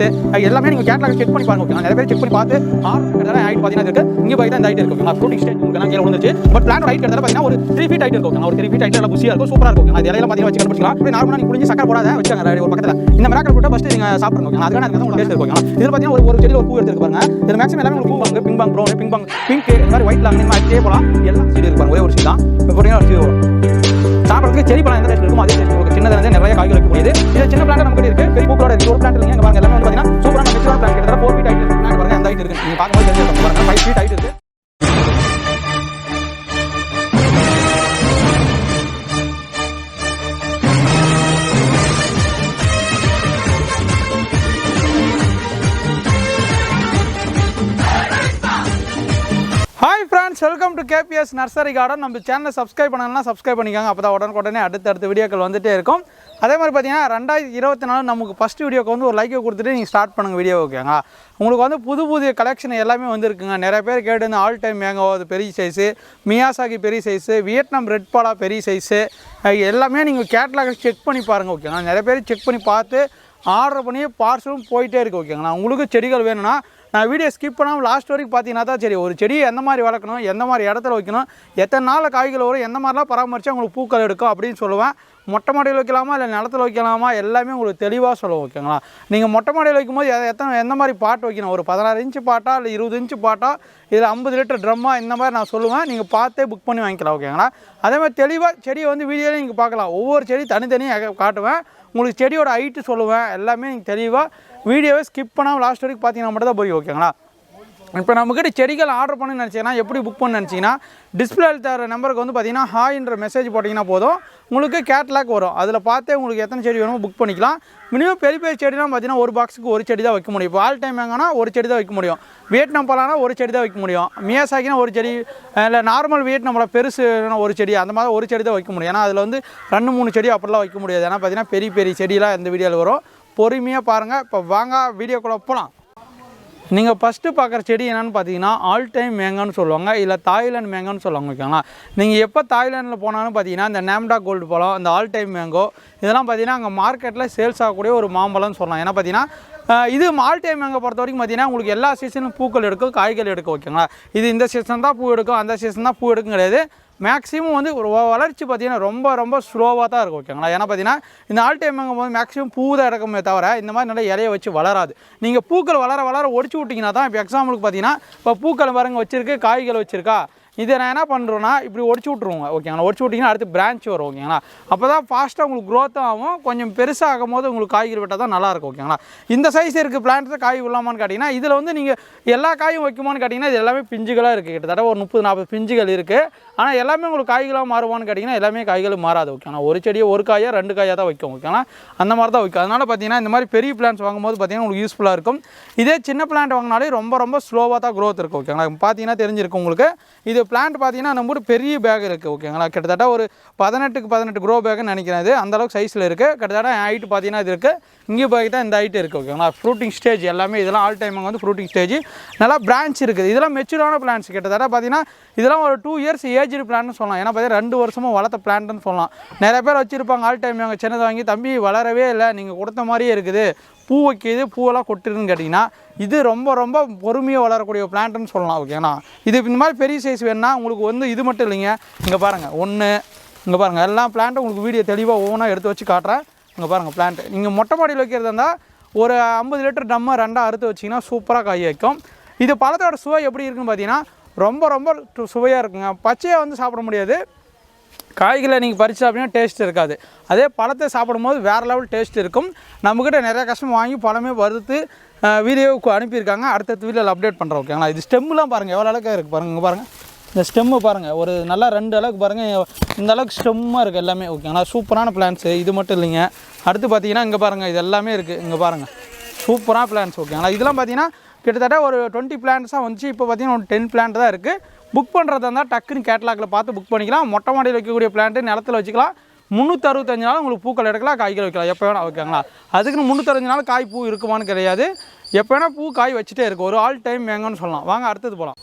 Size எல்லாமே நீங்கள் கேட்லாக check பண்ணி பாருங்க ஓகேங்களா நிறைய பேர் செக் பண்ணி பார்த்து ஆறு ஹைட் பார்த்தீங்கன்னா இருக்கு. இங்கே போய் தான் இந்த ஹைட் இருக்கு ஓகேங்களா ஃப்ரூட்டிங் ஸ்டேஜ் உங்களுக்கு கீழே விழுந்துச்சு பட் பிளானோட ஹைட் கிட்டத்தட்ட பார்த்தீங்கன்னா ஒரு த்ரீ ஃபீட் ஹைட் இருக்கும் ஒரு த்ரீ ஃபீட் ஹைட் நல்லா புஷியாக இருக்கும் சூப்பராக இருக்கும் அது இலையெல்லாம் பார்த்தீங்கன்னா வச்சு கண்டுபிடிக்கலாம் அப்படி நார்மலாக நீங்கள் புரிஞ்சு சக்கரை போடாத வச்சாங்க ஒரு பக்கத்தில். இந்த மிராக்கல் போட்டு ஃபஸ்ட்டு நீங்கள் சாப்பிடுங்க ஓகேங்களா அதுக்கான உங்களுக்கு டேஸ்ட் இருக்கும் இதில் பார்த்தீங்கன்னா ஒரு ஒரு செடியில் ஒரு பூ எடுத்துருக்கு பாருங்க. இதில் மேக்ஸிமம் எல்லாமே ஒரு பூ வாங்க ping pong brown ping pong pink இந்த மாதிரி ஒயிட் லாங் இந்த மாதிரி இதே போலாம் எல்லாம் செடி இருப்பாங்க ஒரே ஒரு செடி தான். இப்போ போட்டீங்கன்னா ஒரு செடி வரும். சாப்பிட்றதுக்கு செடி பழம் எந்த டேஸ்ட் இருக்கும் அதே டேஸ்ட் இருக்கும் சின்னதுல இருந்து நிறைய காய்கறி வைக்கக்கூடியது இது சின்ன பிளான்ட் கிட்ட இருக்கு. பெரிய பூக்களோட இருக்கு ஒரு பிளான்ட் இல்லைங்க இங்க பாருங்க எல்லாமே வந்து பார்த்தீங்கன்னா சூப்பரான மெச்சூரான பிளான்ட் கிட்டத்தட்ட ஃபோர் ஃபீட் ஹைட் இருக்கு. பாருங்க அந்த ஹைட் இருக்கு. நீங்க பார்க்கும்போது தெரிஞ்சிருக்கும். பாருங்க ஃபைவ் ஃபீட் ஹைட் இருக்கு. Friends welcome to KPS nursery garden நம்ம சேனலை சப்ஸ்கிரைப் பண்ணலாம் சப்ஸ்கிரைப் பண்ணிக்கோங்க. அப்போ தான் உடனுக்குடனே அடுத்தடுத்த வீடியோக்கள் வந்துட்டே இருக்கும். அதே மாதிரி பார்த்தீங்கன்னா ரெண்டாயிரத்தி இருபத்தி நாலு நமக்கு ஃபஸ்ட் வீடியோக்கு வந்து ஒரு லைக்கை கொடுத்துட்டு நீங்கள் ஸ்டார்ட் பண்ணுங்கள் வீடியோ ஓகேங்க உங்களுக்கு வந்து புது புது கலெக்ஷன் எல்லாமே வந்துருக்குங்க. நிறைய பேர் கேட்டு இந்த ஆல் டைம் மேங்கோ அது பெரிய சைஸு மியாசாகி பெரிய சைஸு வியட்நாம் ரெட் பாலா பெரிய சைஸு எல்லாமே நீங்கள் கேட்லாக செக் பண்ணி பாருங்கள் ஓகேங்களா நிறைய பேர் செக் பண்ணி பார்த்து ஆர்டர் பண்ணி பார்சலும் போயிட்டே இருக்குது ஓகேங்களா உங்களுக்கு செடிகள் வேணும்னா நான் வீடியோ ஸ்கிப் பண்ணாமல் லாஸ்ட் வரைக்கும் பார்த்தீங்கன்னா தான் சரி ஒரு செடியை எந்த மாதிரி வளர்க்கணும் எந்த மாதிரி இடத்துல வைக்கணும் எத்தனை நாளில் காய்கள் வரும் எந்த மாதிரிலாம் பராமரித்தா உங்களுக்கு பூக்கள் எடுக்கும் அப்படின்னு சொல்லுவேன். மொட்டை மாடியில் வைக்கலாமா இல்லை நிலத்துல வைக்கலாமா எல்லாமே உங்களுக்கு தெளிவாக சொல்லுவோம் ஓகேங்களா நீங்கள் மொட்டை மாடியில் வைக்கும்போது எத்தனை எந்த மாதிரி பாட்டு வைக்கணும்? ஒரு பதினாறு இன்ச்சு பாட்டா இல்லை இருபது இன்ச்சு பாட்டா இதில் ஐம்பது லிட்டர் ட்ரம்மா இந்த மாதிரி நான் சொல்லுவேன். நீங்கள் பார்த்தே புக் பண்ணி வாங்கிக்கலாம் ஓகேங்களா அதே மாதிரி தெளிவாக செடியை வந்து வீடியோவில் நீங்கள் பார்க்கலாம். ஒவ்வொரு செடி தனித்தனியாக காட்டுவேன். உங்களுக்கு செடியோட ஹைட்டு சொல்லுவேன். எல்லாமே நீங்கள் தெளிவாக வீடியோவை ஸ்கிப் பண்ணாமல் லாஸ்ட் வரைக்கும் பார்த்தீங்கன்னா மட்டும் தான் போய் ஓகேங்களா இப்போ நம்மக்கிட்ட செடிகள் ஆர்டர் பண்ணி நினச்சிங்கன்னா எப்படி புக் பண்ண நினச்சிங்கன்னா டிஸ்பிளே தர நம்பருக்கு வந்து பார்த்தீங்கன்னா ஹாய்ன்ற மெசேஜ் போட்டிங்கன்னா போதும். உங்களுக்கு கேட்லாக் வரும். அதில் பார்த்தே உங்களுக்கு எத்தனை செடி வேணுமோ புக் பண்ணிக்கலாம். மினிமம் பெரிய பெரிய செடிலாம் பார்த்தீங்கன்னா ஒரு பாக்ஸுக்கு ஒரு செடி தான் வைக்க முடியும். இப்போ ஆல் டைம் வாங்கினா ஒரு செடி தான் வைக்க முடியும். வியட்நாம் பழம்னா ஒரு செடி தான் வைக்க முடியும். மியாசாக்கினா ஒரு செடி இல்லை நார்மல் வியட்நாம் பழம் பெருசு ஒரு செடி அந்த மாதிரி ஒரு செடி தான் வைக்க முடியும். ஏன்னா அதில் வந்து ரெண்டு மூணு செடி அப்படிலாம் வைக்க முடியாது. ஏன்னா பார்த்தீங்கன்னா பெரிய பெரிய செடியெலாம் இந்த வீடியோவில் வரும். பொறுமையாக பாருங்கள் இப்போ வாங்க வீடியோக்குள்ளே போகலாம் நீங்கள் ஃபஸ்ட்டு பார்க்குற செடி என்னென்னு பார்த்தீங்கன்னா ஆல் டைம் மேங்கன்னு சொல்லுவாங்க. இல்லை தாய்லாந்து மேங்கன்னு சொல்லுவாங்க ஓகேங்களா நீங்கள் எப்போ தாய்லாந்தில் போனாலும் பார்த்தீங்கன்னா இந்த நேம்டா கோல்டு பழம் இந்த ஆல் டைம் மேங்கோ இதெல்லாம் பார்த்தீங்கன்னா அங்கே மார்க்கெட்டில் சேல்ஸ் ஆகக்கூடிய ஒரு மாம்பழம்னு சொல்லலாம். ஏன்னா பார்த்தீங்கன்னா இது ஆல் டைம் மேங்கோ பொறுத்த வரைக்கும் பார்த்தீங்கன்னா உங்களுக்கு எல்லா சீசனும் பூக்கள் எடுக்கும் காய்கள் எடுக்கும் ஓகேங்களா இது இந்த சீசன் தான் பூ எடுக்கும் அந்த சீசன் தான் பூ எடுக்கும் கிடையாது. மேக்ஸிமம் வந்து ஒரு வளர்ச்சி பார்த்தீங்கன்னா ரொம்ப ரொம்ப ஸ்லோவாக தான் இருக்கும் ஓகேங்களா ஏன்னா பார்த்தீங்கன்னா இந்த ஆல் போது மேக்ஸிமம் பூ தான் இறக்குமே தவிர இந்த மாதிரி நல்ல இலையை வச்சு வளராது. நீங்கள் பூக்கள் வளர வளர ஒடிச்சு விட்டிங்கன்னா தான் இப்போ எக்ஸாம்பிளுக்கு பார்த்தீங்கன்னா இப்போ பூக்கள் பாருங்க வச்சுருக்கு காய்கள் வச்சுருக்கா? இதை நான் என்ன பண்ணுறேன்னா இப்படி ஒடிச்சு விட்ருவோங்க ஓகேங்களா ஒடிச்சு விட்டிங்கன்னா அடுத்து பிரான்ச் வரும் ஓகேங்களா அப்போ தான் ஃபாஸ்ட்டாக உங்களுக்கு growth ஆகும் கொஞ்சம் பெருசாகும் போது உங்களுக்கு காய்கறி விட்டால் தான் நல்லாயிருக்கும் ஓகேங்களா இந்த சைஸ் இருக்குது பிளான்ட்டு காய் விடலாமான்னு கேட்டிங்கன்னா இதில் வந்து நீங்கள் எல்லா காயும் வைக்குமான்னு கேட்டிங்கன்னா இது எல்லாமே பிஞ்சுகளாக இருக்குது கிட்டத்தட்ட ஒரு முப்பது நாற்பது பிஞ்சுகள் இருக்குது ஆனால் எல்லாமே உங்களுக்கு காய்களாக மாறுவான்னு கேட்டிங்கன்னா எல்லாமே காய்கள் மாறாது ஓகேங்களா ஒரு செடியை ஒரு காயாக ரெண்டு காயாக தான் வைக்கும் ஓகேங்களா அந்த மாதிரி தான் வைக்கும். அதனால் பார்த்தீங்கன்னா இந்த மாதிரி பெரிய பிளான்ஸ் வாங்கும்போது பார்த்தீங்கன்னா உங்களுக்கு யூஸ்ஃபுல்லாக இருக்கும். இதே சின்ன பிளான்ட் வாங்கினாலே ரொம்ப ரொம்ப ஸ்லோவாக தான் க்ரோத் இருக்கும் ஓகேங்களா பார்த்தீங்கன்னா தெரிஞ்சிருக்கும் உங்களுக்கு. இது பிளான்ட் பார்த்தீங்கன்னா நம்ம பெரிய பேக் இருக்குது ஓகேங்களா கிட்டத்தட்ட ஒரு பதினெட்டுக்கு பதினெட்டு க்ரோ பேக்னு நினைக்கிறேன் இது. அந்த அளவுக்கு சைஸில் இருக்குது கிட்டத்தட்ட ஹைட் பார்த்தீங்கன்னா இது இருக்குது இங்கே போய் தான் இந்த ஹைட்டு இருக்குது ஓகேங்களா ஃப்ரூட்டிங் ஸ்டேஜ் எல்லாமே இதெல்லாம் ஆல் டைம் வந்து ஃப்ரூட்டிங் ஸ்டேஜ் நல்லா பிரான்ச் இருக்குது இதெல்லாம் மெச்சூரான பிளான்ஸ் கிட்டத்தட்ட பார்த்தீங்கன்னா இதெல்லாம் ஒரு டூ இயர்ஸ் ஏஜ்டு பிளான்னு சொல்லலாம். ஏன்னா பார்த்தீங்கன்னா ரெண்டு வருஷமும் வளர்த்த பிளான்ட்னு சொல்லலாம். நிறைய பேர் வச்சுருப்பாங்க ஆல் டைம் அவங்க சின்னதை வாங்கி தம்பி வளரவே இல்லை. நீங்கள் கொடுத்த மாதிரியே இருக்குது. பூ வைக்கிது பூவெல்லாம் கொட்டுதுன்னு கேட்டிங்கன்னா இது ரொம்ப ரொம்ப பொறுமையாக வளரக்கூடிய பிளான்ட்னு சொல்லலாம் ஓகேண்ணா இது இந்த மாதிரி பெரிய சைஸ் வேணும்னா உங்களுக்கு வந்து இது மட்டும் இல்லைங்க. இங்கே பாருங்கள் ஒன்று இங்கே பாருங்கள் எல்லா பிளான்ட்டும் உங்களுக்கு வீடியோ தெளிவாக ஒவ்வொன்றா எடுத்து வச்சு காட்டுறேன். இங்கே பாருங்கள் பிளான்ட் நீங்கள் மொட்டை மாடியில் வைக்கிறதா இருந்தால் ஒரு ஐம்பது லிட்டர் டம்மை ரெண்டாக அறுத்து வச்சிங்கன்னா சூப்பராக காய் வைக்கும். இது பழத்தோட சுவை எப்படி இருக்குன்னு பார்த்தீங்கன்னா ரொம்ப ரொம்ப சுவையாக இருக்குங்க. பச்சையாக வந்து சாப்பிட முடியாது. காய்களை நீங்கள் பறிச்சு அப்படின்னா டேஸ்ட் இருக்காது. அதே பழத்தை சாப்பிடும்போது வேறு லெவல் டேஸ்ட் இருக்கும். நம்மக்கிட்ட நிறையா கஷ்டம் வாங்கி பழமே வறுத்து வீடியோவுக்கு அனுப்பியிருக்காங்க. அடுத்தடுத்த வீடியோவில் அப்டேட் பண்ணுறோம் ஓகேங்களா இது ஸ்டெம்முலாம் பாருங்கள் எவ்வளோ அளவுக்கு இருக்குது பாருங்கள் இங்கே பாருங்கள் இந்த ஸ்டெம்மு பாருங்கள் ஒரு நல்லா ரெண்டு அளவுக்கு பாருங்கள் இந்த அளவுக்கு ஸ்டெம்மாக இருக்குது எல்லாமே ஓகேங்களா சூப்பரான பிளான்ஸு இது மட்டும் இல்லைங்க. அடுத்து பார்த்தீங்கன்னா இங்கே பாருங்கள் இது எல்லாமே இருக்குது இங்கே பாருங்கள் சூப்பரான பிளான்ஸ் ஓகேங்களா இதெல்லாம் பார்த்தீங்கன்னா கிட்டத்தட்ட ஒரு டுவெண்ட்டி பிளான்ஸாக வந்துச்சு. இப்போ பார்த்தீங்கன்னா ஒரு டென் பிளான்ட் தான் இருக்குது புக் பண்ணுறதா இருந்தால் டக்குன்னு கேட்லாகில் பார்த்து புக் பண்ணிக்கலாம். மொட்டை மாடியில் வைக்கக்கூடிய பிளான்ட்டு நிலத்துல வச்சுக்கலாம். முந்நூற்றறுபத்தஞ்சு நாள் உங்களுக்கு பூக்கள் எடுக்கலாம் காய்கள் வைக்கலாம். எப்போ வேணால் ஓகேங்களா அதுக்குன்னு முந்நூற்றஞ்சு நாள் காய் பூ இருக்குமான்னு கிடையாது. எப்போ வேணால் பூ காய் வச்சுட்டே இருக்கும் ஒரு ஆல் டைம் வேங்கன்னு சொல்லலாம். வாங்க அடுத்தது போகலாம்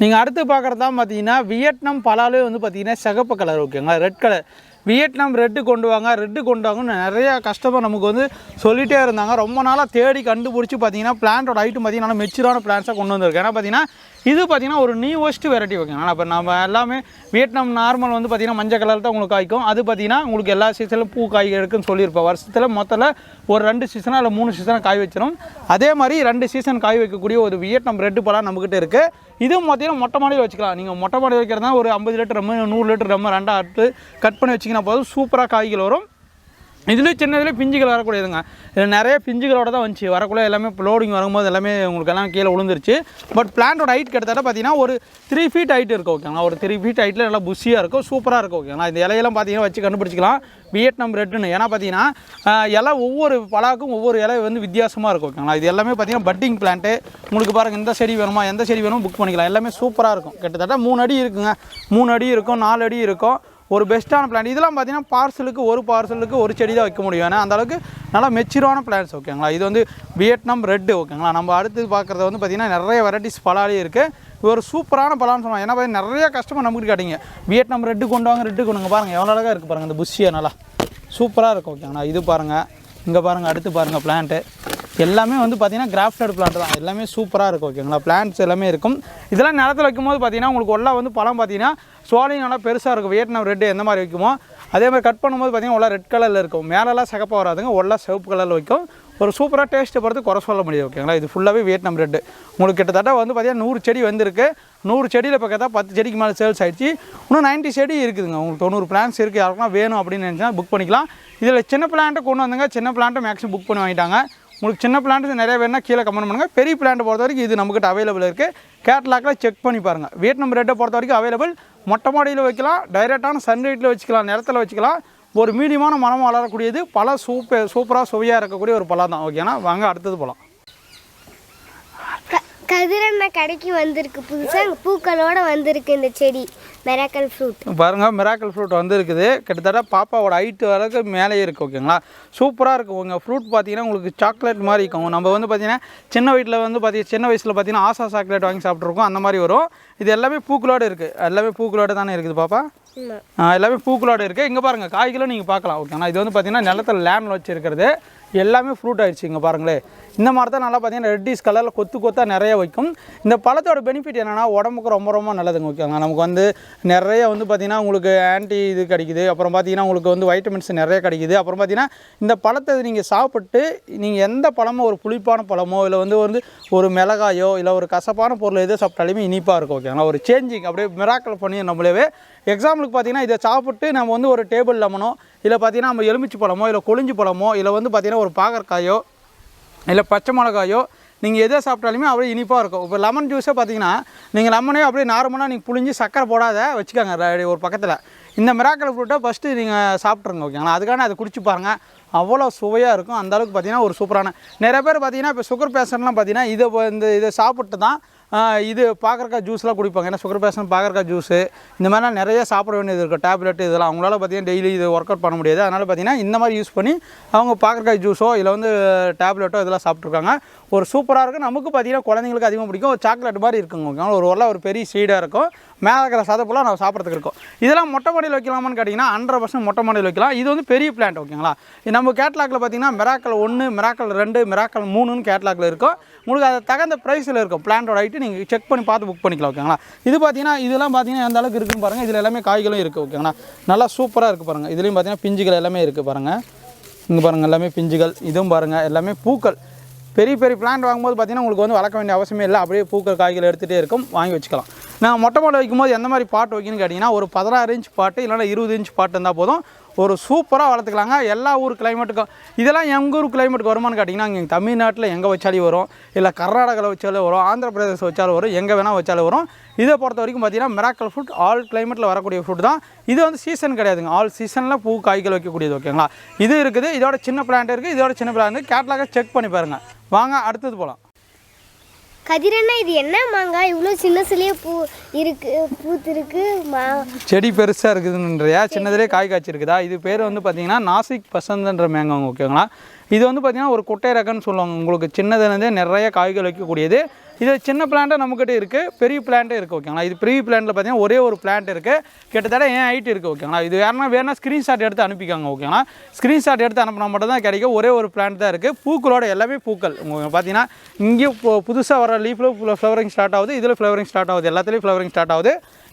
நீங்கள் அடுத்து பார்க்குறது தான் பார்த்தீங்கன்னா வியட்நாம் பலாலே வந்து பார்த்தீங்கன்னா சிகப்பு கலர் ஓகேங்களா ரெட் கலர் வியட்நாம் ரெட்டு கொண்டு வாங்க ரெட்டு கொண்டு வாங்கன்னு நிறைய கஸ்டமர் நமக்கு வந்து சொல்லிகிட்டே இருந்தாங்க. ரொம்ப நாளாக தேடி கண்டுபிடிச்சி பார்த்தீங்கன்னா பிளான்ட்டோட ஐட்டம் பார்த்தீங்கன்னா மெச்சூரான பிளான்ஸாக கொண்டு வந்திருக்கு. ஏன்னா பார்த்தீங்கன்னா இது பார்த்தீங்கன்னா ஒரு நியூவஸ்ட் வெரைட்டி ஓகேங்களா இப்போ நம்ம எல்லாமே வியட்நாம் நார்மல் வந்து பார்த்திங்கன்னா மஞ்சள் கலர் தான் உங்களுக்கு காய்க்கும். அது பார்த்தீங்கன்னா உங்களுக்கு எல்லா சீசனிலும் பூ காய் இருக்குன்னு சொல்லியிருப்போம். வருஷத்தில் மொத்தத்தில் ஒரு ரெண்டு சீசனாக இல்லை மூணு சீசனாக காய் வச்சிடும் அதே மாதிரி ரெண்டு சீசன் காய் வைக்கக்கூடிய ஒரு வியட்நாம் ரெட்டு பழம் நம்மக்கிட்ட இருக்குது இதுவும் பார்த்தீங்கன்னா மொட்டை மாடியில் வச்சுக்கலாம். நீங்கள் மொட்டை மாடி வைக்கிறதா ஒரு ஐம்பது லிட்டர் ரம்மு நூறு லிட்டர் ரம்மு ரெண்டா அட்டு கட் பண்ணி வச்சிங்கன்னா போதும். சூப்பராக காய்கள் வரும். இதுலேயும் சின்னதுலேயும் பிஞ்சுகள் வரக்கூடியதுங்க. இதில் நிறைய பிஞ்சுகளோட தான் வந்துச்சு. வரக்குள்ளே எல்லாமே லோடிங் வரும்போது எல்லாமே உங்களுக்கு எல்லாம் கீழே விழுந்துருச்சு. பட் பிளான்ட்டோட ஹைட் கிட்டத்தட்ட பார்த்தீங்கன்னா ஒரு த்ரீ ஃபீட் ஹைட் இருக்கும் ஓகேங்களா ஒரு த்ரீ ஃபீட் ஹைட்டில் நல்லா புஷியாக இருக்கும் சூப்பராக இருக்கும் ஓகேங்களா இந்த இலையெல்லாம் பார்த்தீங்கன்னா வச்சு கண்டுபிடிச்சிக்கலாம். வியட்நாம் ரெட்டுன்னு ஏன்னா பார்த்தீங்கன்னா எல்லாம் இலை ஒவ்வொரு பலாக்கும் ஒவ்வொரு இலை வந்து வித்தியாசமாக இருக்கும் ஓகேங்களா இது எல்லாமே பார்த்தீங்கன்னா பட்டிங் பிளான்ட்டு உங்களுக்கு பாருங்கள் இந்த செடி வேணுமா? எந்த செடி வேணும் புக் பண்ணிக்கலாம். எல்லாமே சூப்பராக இருக்கும். கிட்டத்தட்ட மூணு அடி இருக்குங்க. மூணு அடி இருக்கும் நாலு அடி இருக்கும். ஒரு பெஸ்ட்டான பிளான் இதெல்லாம் பார்த்தீங்கன்னா பார்சலுக்கு ஒரு பார்சலுக்கு ஒரு செடி தான் வைக்க முடியும். ஏன்னா அந்தளவுக்கு நல்லா மெச்சூரான பிளான்ஸ் ஓகேங்களா இது வந்து வியட்நாம் ரெட்டு ஓகேங்களா நம்ம அடுத்து பார்க்குறது வந்து பார்த்தீங்கன்னா நிறைய வெரைட்டிஸ் பலாலே இருக்குது இது ஒரு சூப்பரான பலான்னு சொன்னோம் ஏன்னா பார்த்தீங்கன்னா நிறைய கஸ்டமர் நமக்கு கேட்டீங்க. வியட்நாம் ரெட்டு கொண்டு வாங்க ரெட்டு கொண்டுங்க பாருங்கள் எவ்வளோ அழகாக இருக்குது பாருங்கள் இந்த புஷ்ஷியை நல்லா. சூப்பராக இருக்கும் ஓகேங்களா இது பாருங்கள் இங்கே பாருங்கள் அடுத்து பாருங்கள் பிளான்ட்டு எல்லாமே வந்து பார்த்தீங்கன்னா கிராஃப்டட் பிளான்ட் தான். எல்லாமே சூப்பராக இருக்கும் ஓகேங்களா பிளான்ட்ஸ் எல்லாமே இருக்கும். இதெல்லாம் நிலத்துல வைக்கும்போது பார்த்தீங்கன்னா உங்களுக்கு உள்ள வந்து பழம் பார்த்தீங்கன்னா சோலையும் நல்லா பெருசாக இருக்கும். வியட்நாம் ரெட்டு எந்த மாதிரி வைக்குமோ அதே மாதிரி கட் பண்ணும்போது பார்த்திங்கன்னா உள்ள ரெட் கலரில் இருக்கும். மேலெல்லாம் சிகப்பாக வராதுங்க உள்ள சிவப்பு கலரில் வைக்கும். ஒரு சூப்பராக டேஸ்ட்டு பொறுத்து குறை சொல்ல முடியும் ஓகேங்களா இது ஃபுல்லாகவே வியட்நாம் ரெட்டு உங்களுக்கு கிட்டத்தட்ட வந்து பார்த்தீங்கன்னா நூறு செடி வந்திருக்கு. நூறு செடியில் இப்போ பார்த்தா பத்து செடிக்கு மேலே சேல்ஸ் ஆகிடுச்சு இன்னும் 90 செடி இருக்குதுங்க. உங்களுக்கு தொண்ணூறு பிளான்ஸ் இருக்குது யாருக்குலாம் வேணும் அப்படின்னு நினச்சா புக் பண்ணிக்கலாம். இதில் சின்ன பிளான்ட்டை கொண்டு வந்தாங்க. சின்ன பிளான்ட்டை மேக்ஸிமம் புக் பண்ணி வாங்கிட்டாங்க. உங்களுக்கு சின்ன பிளான்ட் நிறைய வேணும்னா கீழே கமெண்ட் பண்ணுங்கள் பெரிய பிளான்ட் பொறுத்த வரைக்கும் இது நம்மகிட்ட அவைலபிள் இருக்குது கேட்லாக்கில் செக் பண்ணி பாருங்கள் வியட்நாம் ரெட்டை பொறுத்த வரைக்கும் அவைலபிள் மொட்டை மாடியில் வைக்கலாம். டைரெக்டான சன்லைட்டில் வச்சுக்கலாம். நிலத்தில் வச்சுக்கலாம். ஒரு மீடியமான மனம் வளரக்கூடியது. பல சூப்பர் சூப்பராக சுவையாக இருக்கக்கூடிய ஒரு பழம் தான். ஓகேனா வாங்க அடுத்தது போகலாம் க- கதிரண்ணா கடைக்கு வந்திருக்கு புதுசாக பூக்களோடு வந்திருக்கு இந்த செடி. மெராக்கல் ஃப்ரூட் பாருங்கள் மிராக்கல் ஃப்ரூட் வந்து இருக்குது கிட்டத்தட்ட பாப்பாவோட ஹைட்டு வரைக்கும் மேலே இருக்குது ஓகேங்களா? சூப்பராக இருக்கும் உங்கள் ஃப்ரூட் பார்த்தீங்கன்னா உங்களுக்கு சாக்லேட் மாதிரி இருக்கும். நம்ம வந்து பார்த்தீங்கன்னா சின்ன வீட்டில் வந்து பார்த்தீங்கன்னா சின்ன வயசில் பார்த்தீங்கன்னா ஆசா சாக்லேட் வாங்கி சாப்பிட்ருக்கோம் அந்த மாதிரி வரும். இது எல்லாமே பூக்களோடு இருக்குது எல்லாமே பூக்களோடு தானே இருக்குது பாப்பா? எல்லாமே பூக்களோட இருக்குது இங்கே பாருங்கள் காய்களும் நீங்கள் பார்க்கலாம் ஓகேங்களா? இது வந்து பார்த்தீங்கன்னா நிலத்தில் லேண்டில் வச்சுருக்கிறது. எல்லாமே ஃப்ரூட் ஆயிடுச்சு இங்கே பாருங்களேன். இந்த மாதிரி தான் நல்லா பார்த்தீங்கன்னா ரெட்டிஸ் கலரில் கொத்து கொத்தாக நிறைய வைக்கும். இந்த பழத்தோட பெனிஃபிட் என்னென்னா உடம்புக்கு ரொம்ப ரொம்ப நல்லதுங்க ஓகேங்க நமக்கு வந்து நிறைய வந்து பார்த்திங்கன்னா உங்களுக்கு ஆன்டி இது கிடைக்குது. அப்புறம் பார்த்தீங்கன்னா உங்களுக்கு வந்து வைட்டமின்ஸ் நிறைய கிடைக்குது. அப்புறம் பார்த்தீங்கன்னா இந்த பழத்தை நீங்கள் சாப்பிட்டு நீங்கள் எந்த பழமோ ஒரு புளிப்பான பழமோ இல்லை வந்து வந்து ஒரு மிளகாயோ இல்லை ஒரு கசப்பான பொருள் எது சாப்பிட்டாலுமே இனிப்பாக இருக்கும் ஓகேங்களா ஒரு சேஞ்சிங் அப்படியே மிராக்கல் பண்ணி நம்மளவே. எக்ஸாம்பிளுக்கு பார்த்தீங்கன்னா இதை சாப்பிட்டு நம்ம வந்து ஒரு டேபிள் லெமனோ இல்லை பார்த்தீங்கன்னா நம்ம எலுமிச்சு பழமோ இல்லை கொழிஞ்சு பழமோ இல்லை வந்து பார்த்தீங்கன்னா ஒரு பாகற்காயோ இல்லை பச்சை மிளகாயோ நீங்கள் எதை சாப்பிட்டாலுமே அப்படியே இனிப்பாக இருக்கும். இப்போ லெமன் ஜூஸே பார்த்தீங்கன்னா நீங்கள் லெமனே அப்படியே நார்மலாக நீங்கள் புளிஞ்சு சக்கரை போடாத வச்சுக்கோங்க ஒரு பக்கத்தில். இந்த மிராக்கல் ஃப்ரூட்டை ஃபஸ்ட்டு நீங்கள் சாப்பிட்ருங்க ஓகேங்களா அதுக்கான அதை குடிச்சு பாருங்கள் அவ்வளோ சுவையாக இருக்கும். அந்த அளவுக்கு பார்த்தீங்கன்னா ஒரு சூப்பரான நிறைய பேர் பார்த்தீங்கன்னா இப்போ சுகர் பேஷண்ட்லாம் பார்த்தீங்கன்னா இதை இந்த இதை சாப்பிட்டு தான் இது பாகற்காய் ஜூஸ்லாம் குடிப்பாங்க. ஏன்னா சுகர் பேஷண்ட் பாகற்காய் ஜூஸு இந்த மாதிரிலாம் நிறைய சாப்பிட வேண்டியது இருக்கும் டேப்லெட் இதெல்லாம். அவங்களால பார்த்தீங்கன்னா டெய்லி இது ஒர்க் அவுட் பண்ண முடியாது. அதனால் பார்த்தீங்கன்னா இந்த மாதிரி யூஸ் பண்ணி அவங்க பாகற்காய் ஜூஸோ இல்லை வந்து டேப்லெட்டோ இதெல்லாம் சாப்பிட்ருக்காங்க ஒரு சூப்பராக இருக்கும் நமக்கு பார்த்தீங்கன்னா குழந்தைங்களுக்கு அதிகமாக பிடிக்கும். ஒரு சாக்லேட் மாதிரி இருக்குங்க. ஓகேங்களா ஒரு உள்ள ஒரு பெரிய சீடாக இருக்கும். மேலே இருக்கிற சதப்பெல்லாம் நம்ம சாப்பிட்றதுக்கு இருக்கும். இதெல்லாம் மொட்டை மாடியில் வைக்கலாமான்னு கேட்டிங்கன்னா ஹண்ட்ரட் பர்சன்ட் மொட்டை மாடியில் வைக்கலாம். இது வந்து பெரிய பிளான்ட் ஓகேங்களா நம்ம கேட்லாக்கில் பார்த்தீங்கன்னா மிராக்கல் ஒன்று மிராக்கல் ரெண்டு மிராக்கல் மூணுன்னு கேட்லாக்கில் இருக்கும். உங்களுக்கு அது தகுந்த ப்ரைஸில் இருக்கும். பிளான்ட்டோட ஹைட்டு நீங்கள் செக் பண்ணி பார்த்து புக் பண்ணிக்கலாம் ஓகேங்களா இது பார்த்தீங்கன்னா இதெல்லாம் பார்த்தீங்கன்னா எந்த அளவுக்கு இருக்குன்னு பாருங்கள் இதில் எல்லாமே காய்களும் இருக்குது ஓகேங்களா நல்லா சூப்பராக இருக்குது பாருங்கள் இதுலேயும் பார்த்தீங்கன்னா பிஞ்சுகள் எல்லாமே இருக்குது பாருங்கள் இங்கே பாருங்கள் எல்லாமே பிஞ்சுகள் இதுவும் பாருங்கள் எல்லாமே பூக்கள். பெரிய பெரிய பிளான்ட் வாங்கும்போது பார்த்தீங்கன்னா உங்களுக்கு வந்து வளர்க்க வேண்டிய அவசியமே இல்லை. அப்படியே பூக்கள் காய்கள் எடுத்துகிட்டே இருக்கும். வாங்கி வச்சுக்கலாம். நான் மொட்டை மாடல் வைக்கும்போது எந்த மாதிரி பாட்டு வைக்கணும்னு கேட்டிங்கன்னா ஒரு பதினாறு இன்ச் பாட்டு இல்லைனா இருபது இன்ச் பாட்டு இருந்தால் போதும். ஒரு சூப்பராக வளர்த்துக்கலாங்க. எல்லா ஊர் கிளைமேட்டுக்கும் இதெல்லாம் எங்கள் ஊர் கிளைமேட்டுக்கு வருமானு கேட்டிங்கன்னா இங்கே தமிழ்நாட்டில் எங்கே வச்சாலும் வரும். இல்லை கர்நாடகாவில் வச்சாலும் வரும். ஆந்திர பிரதேசம் வச்சாலும் வரும். எங்கே வேணால் வச்சாலும் வரும். இதை பொறுத்த வரைக்கும் பார்த்தீங்கன்னா மிராக்கல் ஃப்ரூட் ஆல் கிளைமேட்டில் வரக்கூடிய ஃப்ரூட் தான். இது வந்து சீசன் கிடையாதுங்க. ஆல் சீசனில் பூ காய்கள் வைக்கக்கூடியது ஓகேங்களா இது இருக்குது. இதோட சின்ன பிளான்ட் இருக்குது இதோட சின்ன பிளான்ட் கேட்லாக செக் பண்ணி பாருங்கள் வாங்க அடுத்தது போகலாம் கதிரண்ணா இது என்ன மாங்காய்? இவ்வளோ சின்ன சிலையே பூ இருக்கு பூத்துருக்கு மா. செடி பெருசாக இருக்குதுன்றியா சின்னதுலேயே காய் காய்ச்சிருக்குதா? இது பேர் வந்து பார்த்தீங்கன்னா நாசிக் பசந்தன்ற மேங்காய் ஓகேங்களா? இது வந்து பார்த்திங்கன்னா ஒரு குட்டை ரகம்னு சொல்லுவாங்க. உங்களுக்கு சின்னதுலேருந்தே நிறைய காய்கள் வைக்கக்கூடியது. இது சின்ன பிளான்ட்டாக நம்மக்கிட்ட இருக்குது பெரிய பிளான்ட்டே இருக்குது ஓகேங்களா இது பெரிய பிளான்ட்டில் பார்த்தீங்கன்னா ஒரே ஒரு பிளான்ட் இருக்குது கிட்டத்தட்ட ஏன் ஹைட் இருக்குது ஓகேங்களா இது யாருன்னா வேணா ஸ்க்ரீன்ஷாட் எடுத்து அனுப்பிக்காங்க ஓகேங்களா ஸ்க்ரீன்ஷாட் எடுத்து அனுப்பினா மட்டும் தான் கிடைக்கும் ஒரே ஒரு பிளான்ட் தான் இருக்குது பூக்களோட எல்லாமே பூக்கள். உங்களுக்கு பார்த்தீங்கன்னா இங்கே புதுசாக வர லீஃபில் ஃப்ளவரிங் ஸ்டார்ட் ஆகுது இதில் ஃப்ளவரிங் ஸ்டார்ட் ஆகுது எல்லாத்துலேயும் ஃப்ளவரிங் ஸ்டார்ட் ஆகுது.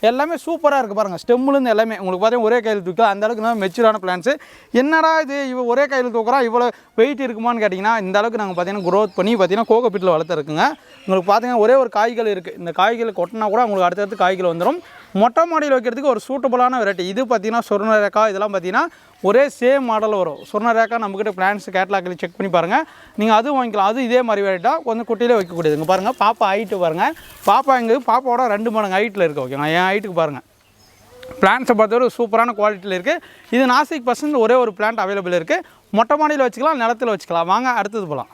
எல்லாமே சூப்பராக இருக்குது பாருங்கள் ஸ்டெம்முலேருந்து எல்லாமே. உங்களுக்கு பார்த்தீங்கன்னா ஒரே கையில் தூக்கலாம் அந்த அளவுக்கு நல்லா மெச்சூரான பிளான்ஸு என்னடா இது? இவ ஒரே கையில் தூக்குறோம் இவ்வளோ வெயிட் இருக்குமான்னு கேட்டிங்கன்னா இந்த அளவுக்கு நாங்கள் பார்த்தீங்கன்னா க்ரோத் பண்ணி பார்த்தீங்கன்னா கோகோ பிட்டில் வளர்த்துருக்குங்க. உங்களுக்கு பார்த்தீங்கன்னா ஒரே ஒரு காய்கள் இருக்குது இந்த காய்கள் கொட்டினா கூட உங்களுக்கு அடுத்தடுத்து காய்கள் வந்துடும் மொட்டை மாடியில் வைக்கிறதுக்கு ஒரு சூட்டபுளான வெரைட்டி இது பார்த்தீங்கன்னா சொர்ண ரேக்கா இதெல்லாம் பார்த்தீங்கன்னா ஒரே சேம் மாடல் வரும். சொர்ண ரேக்கா நம்மக்கிட்ட பிளான்ஸ் கேட்லாக்கில் செக் பண்ணி பாருங்கள் நீங்கள் அதுவும் வாங்கிக்கலாம். அது இதே மாதிரி வெரைட்டாக கொஞ்சம் குட்டியிலே வைக்கக்கூடியதுங்க. பாருங்கள் பாப்பா ஹைட்டு பாருங்கள் பாப்பா எங்கே பாப்பாவோட ரெண்டு மடங்கு ஹைட்டில் இருக்குது ஓகேங்களா என் ஹைட்டுக்கு பாருங்கள் பிளான்ஸை பொறுத்தவரை சூப்பரான குவாலிட்டியில் இருக்குது இது நாசிக் பர்சன்ட் ஒரே ஒரு பிளான்ட் அவைலபிள் இருக்குது மொட்டை மாடியில் வச்சுக்கலாம் நிலத்தில் வச்சுக்கலாம். வாங்க அடுத்தது போகலாம்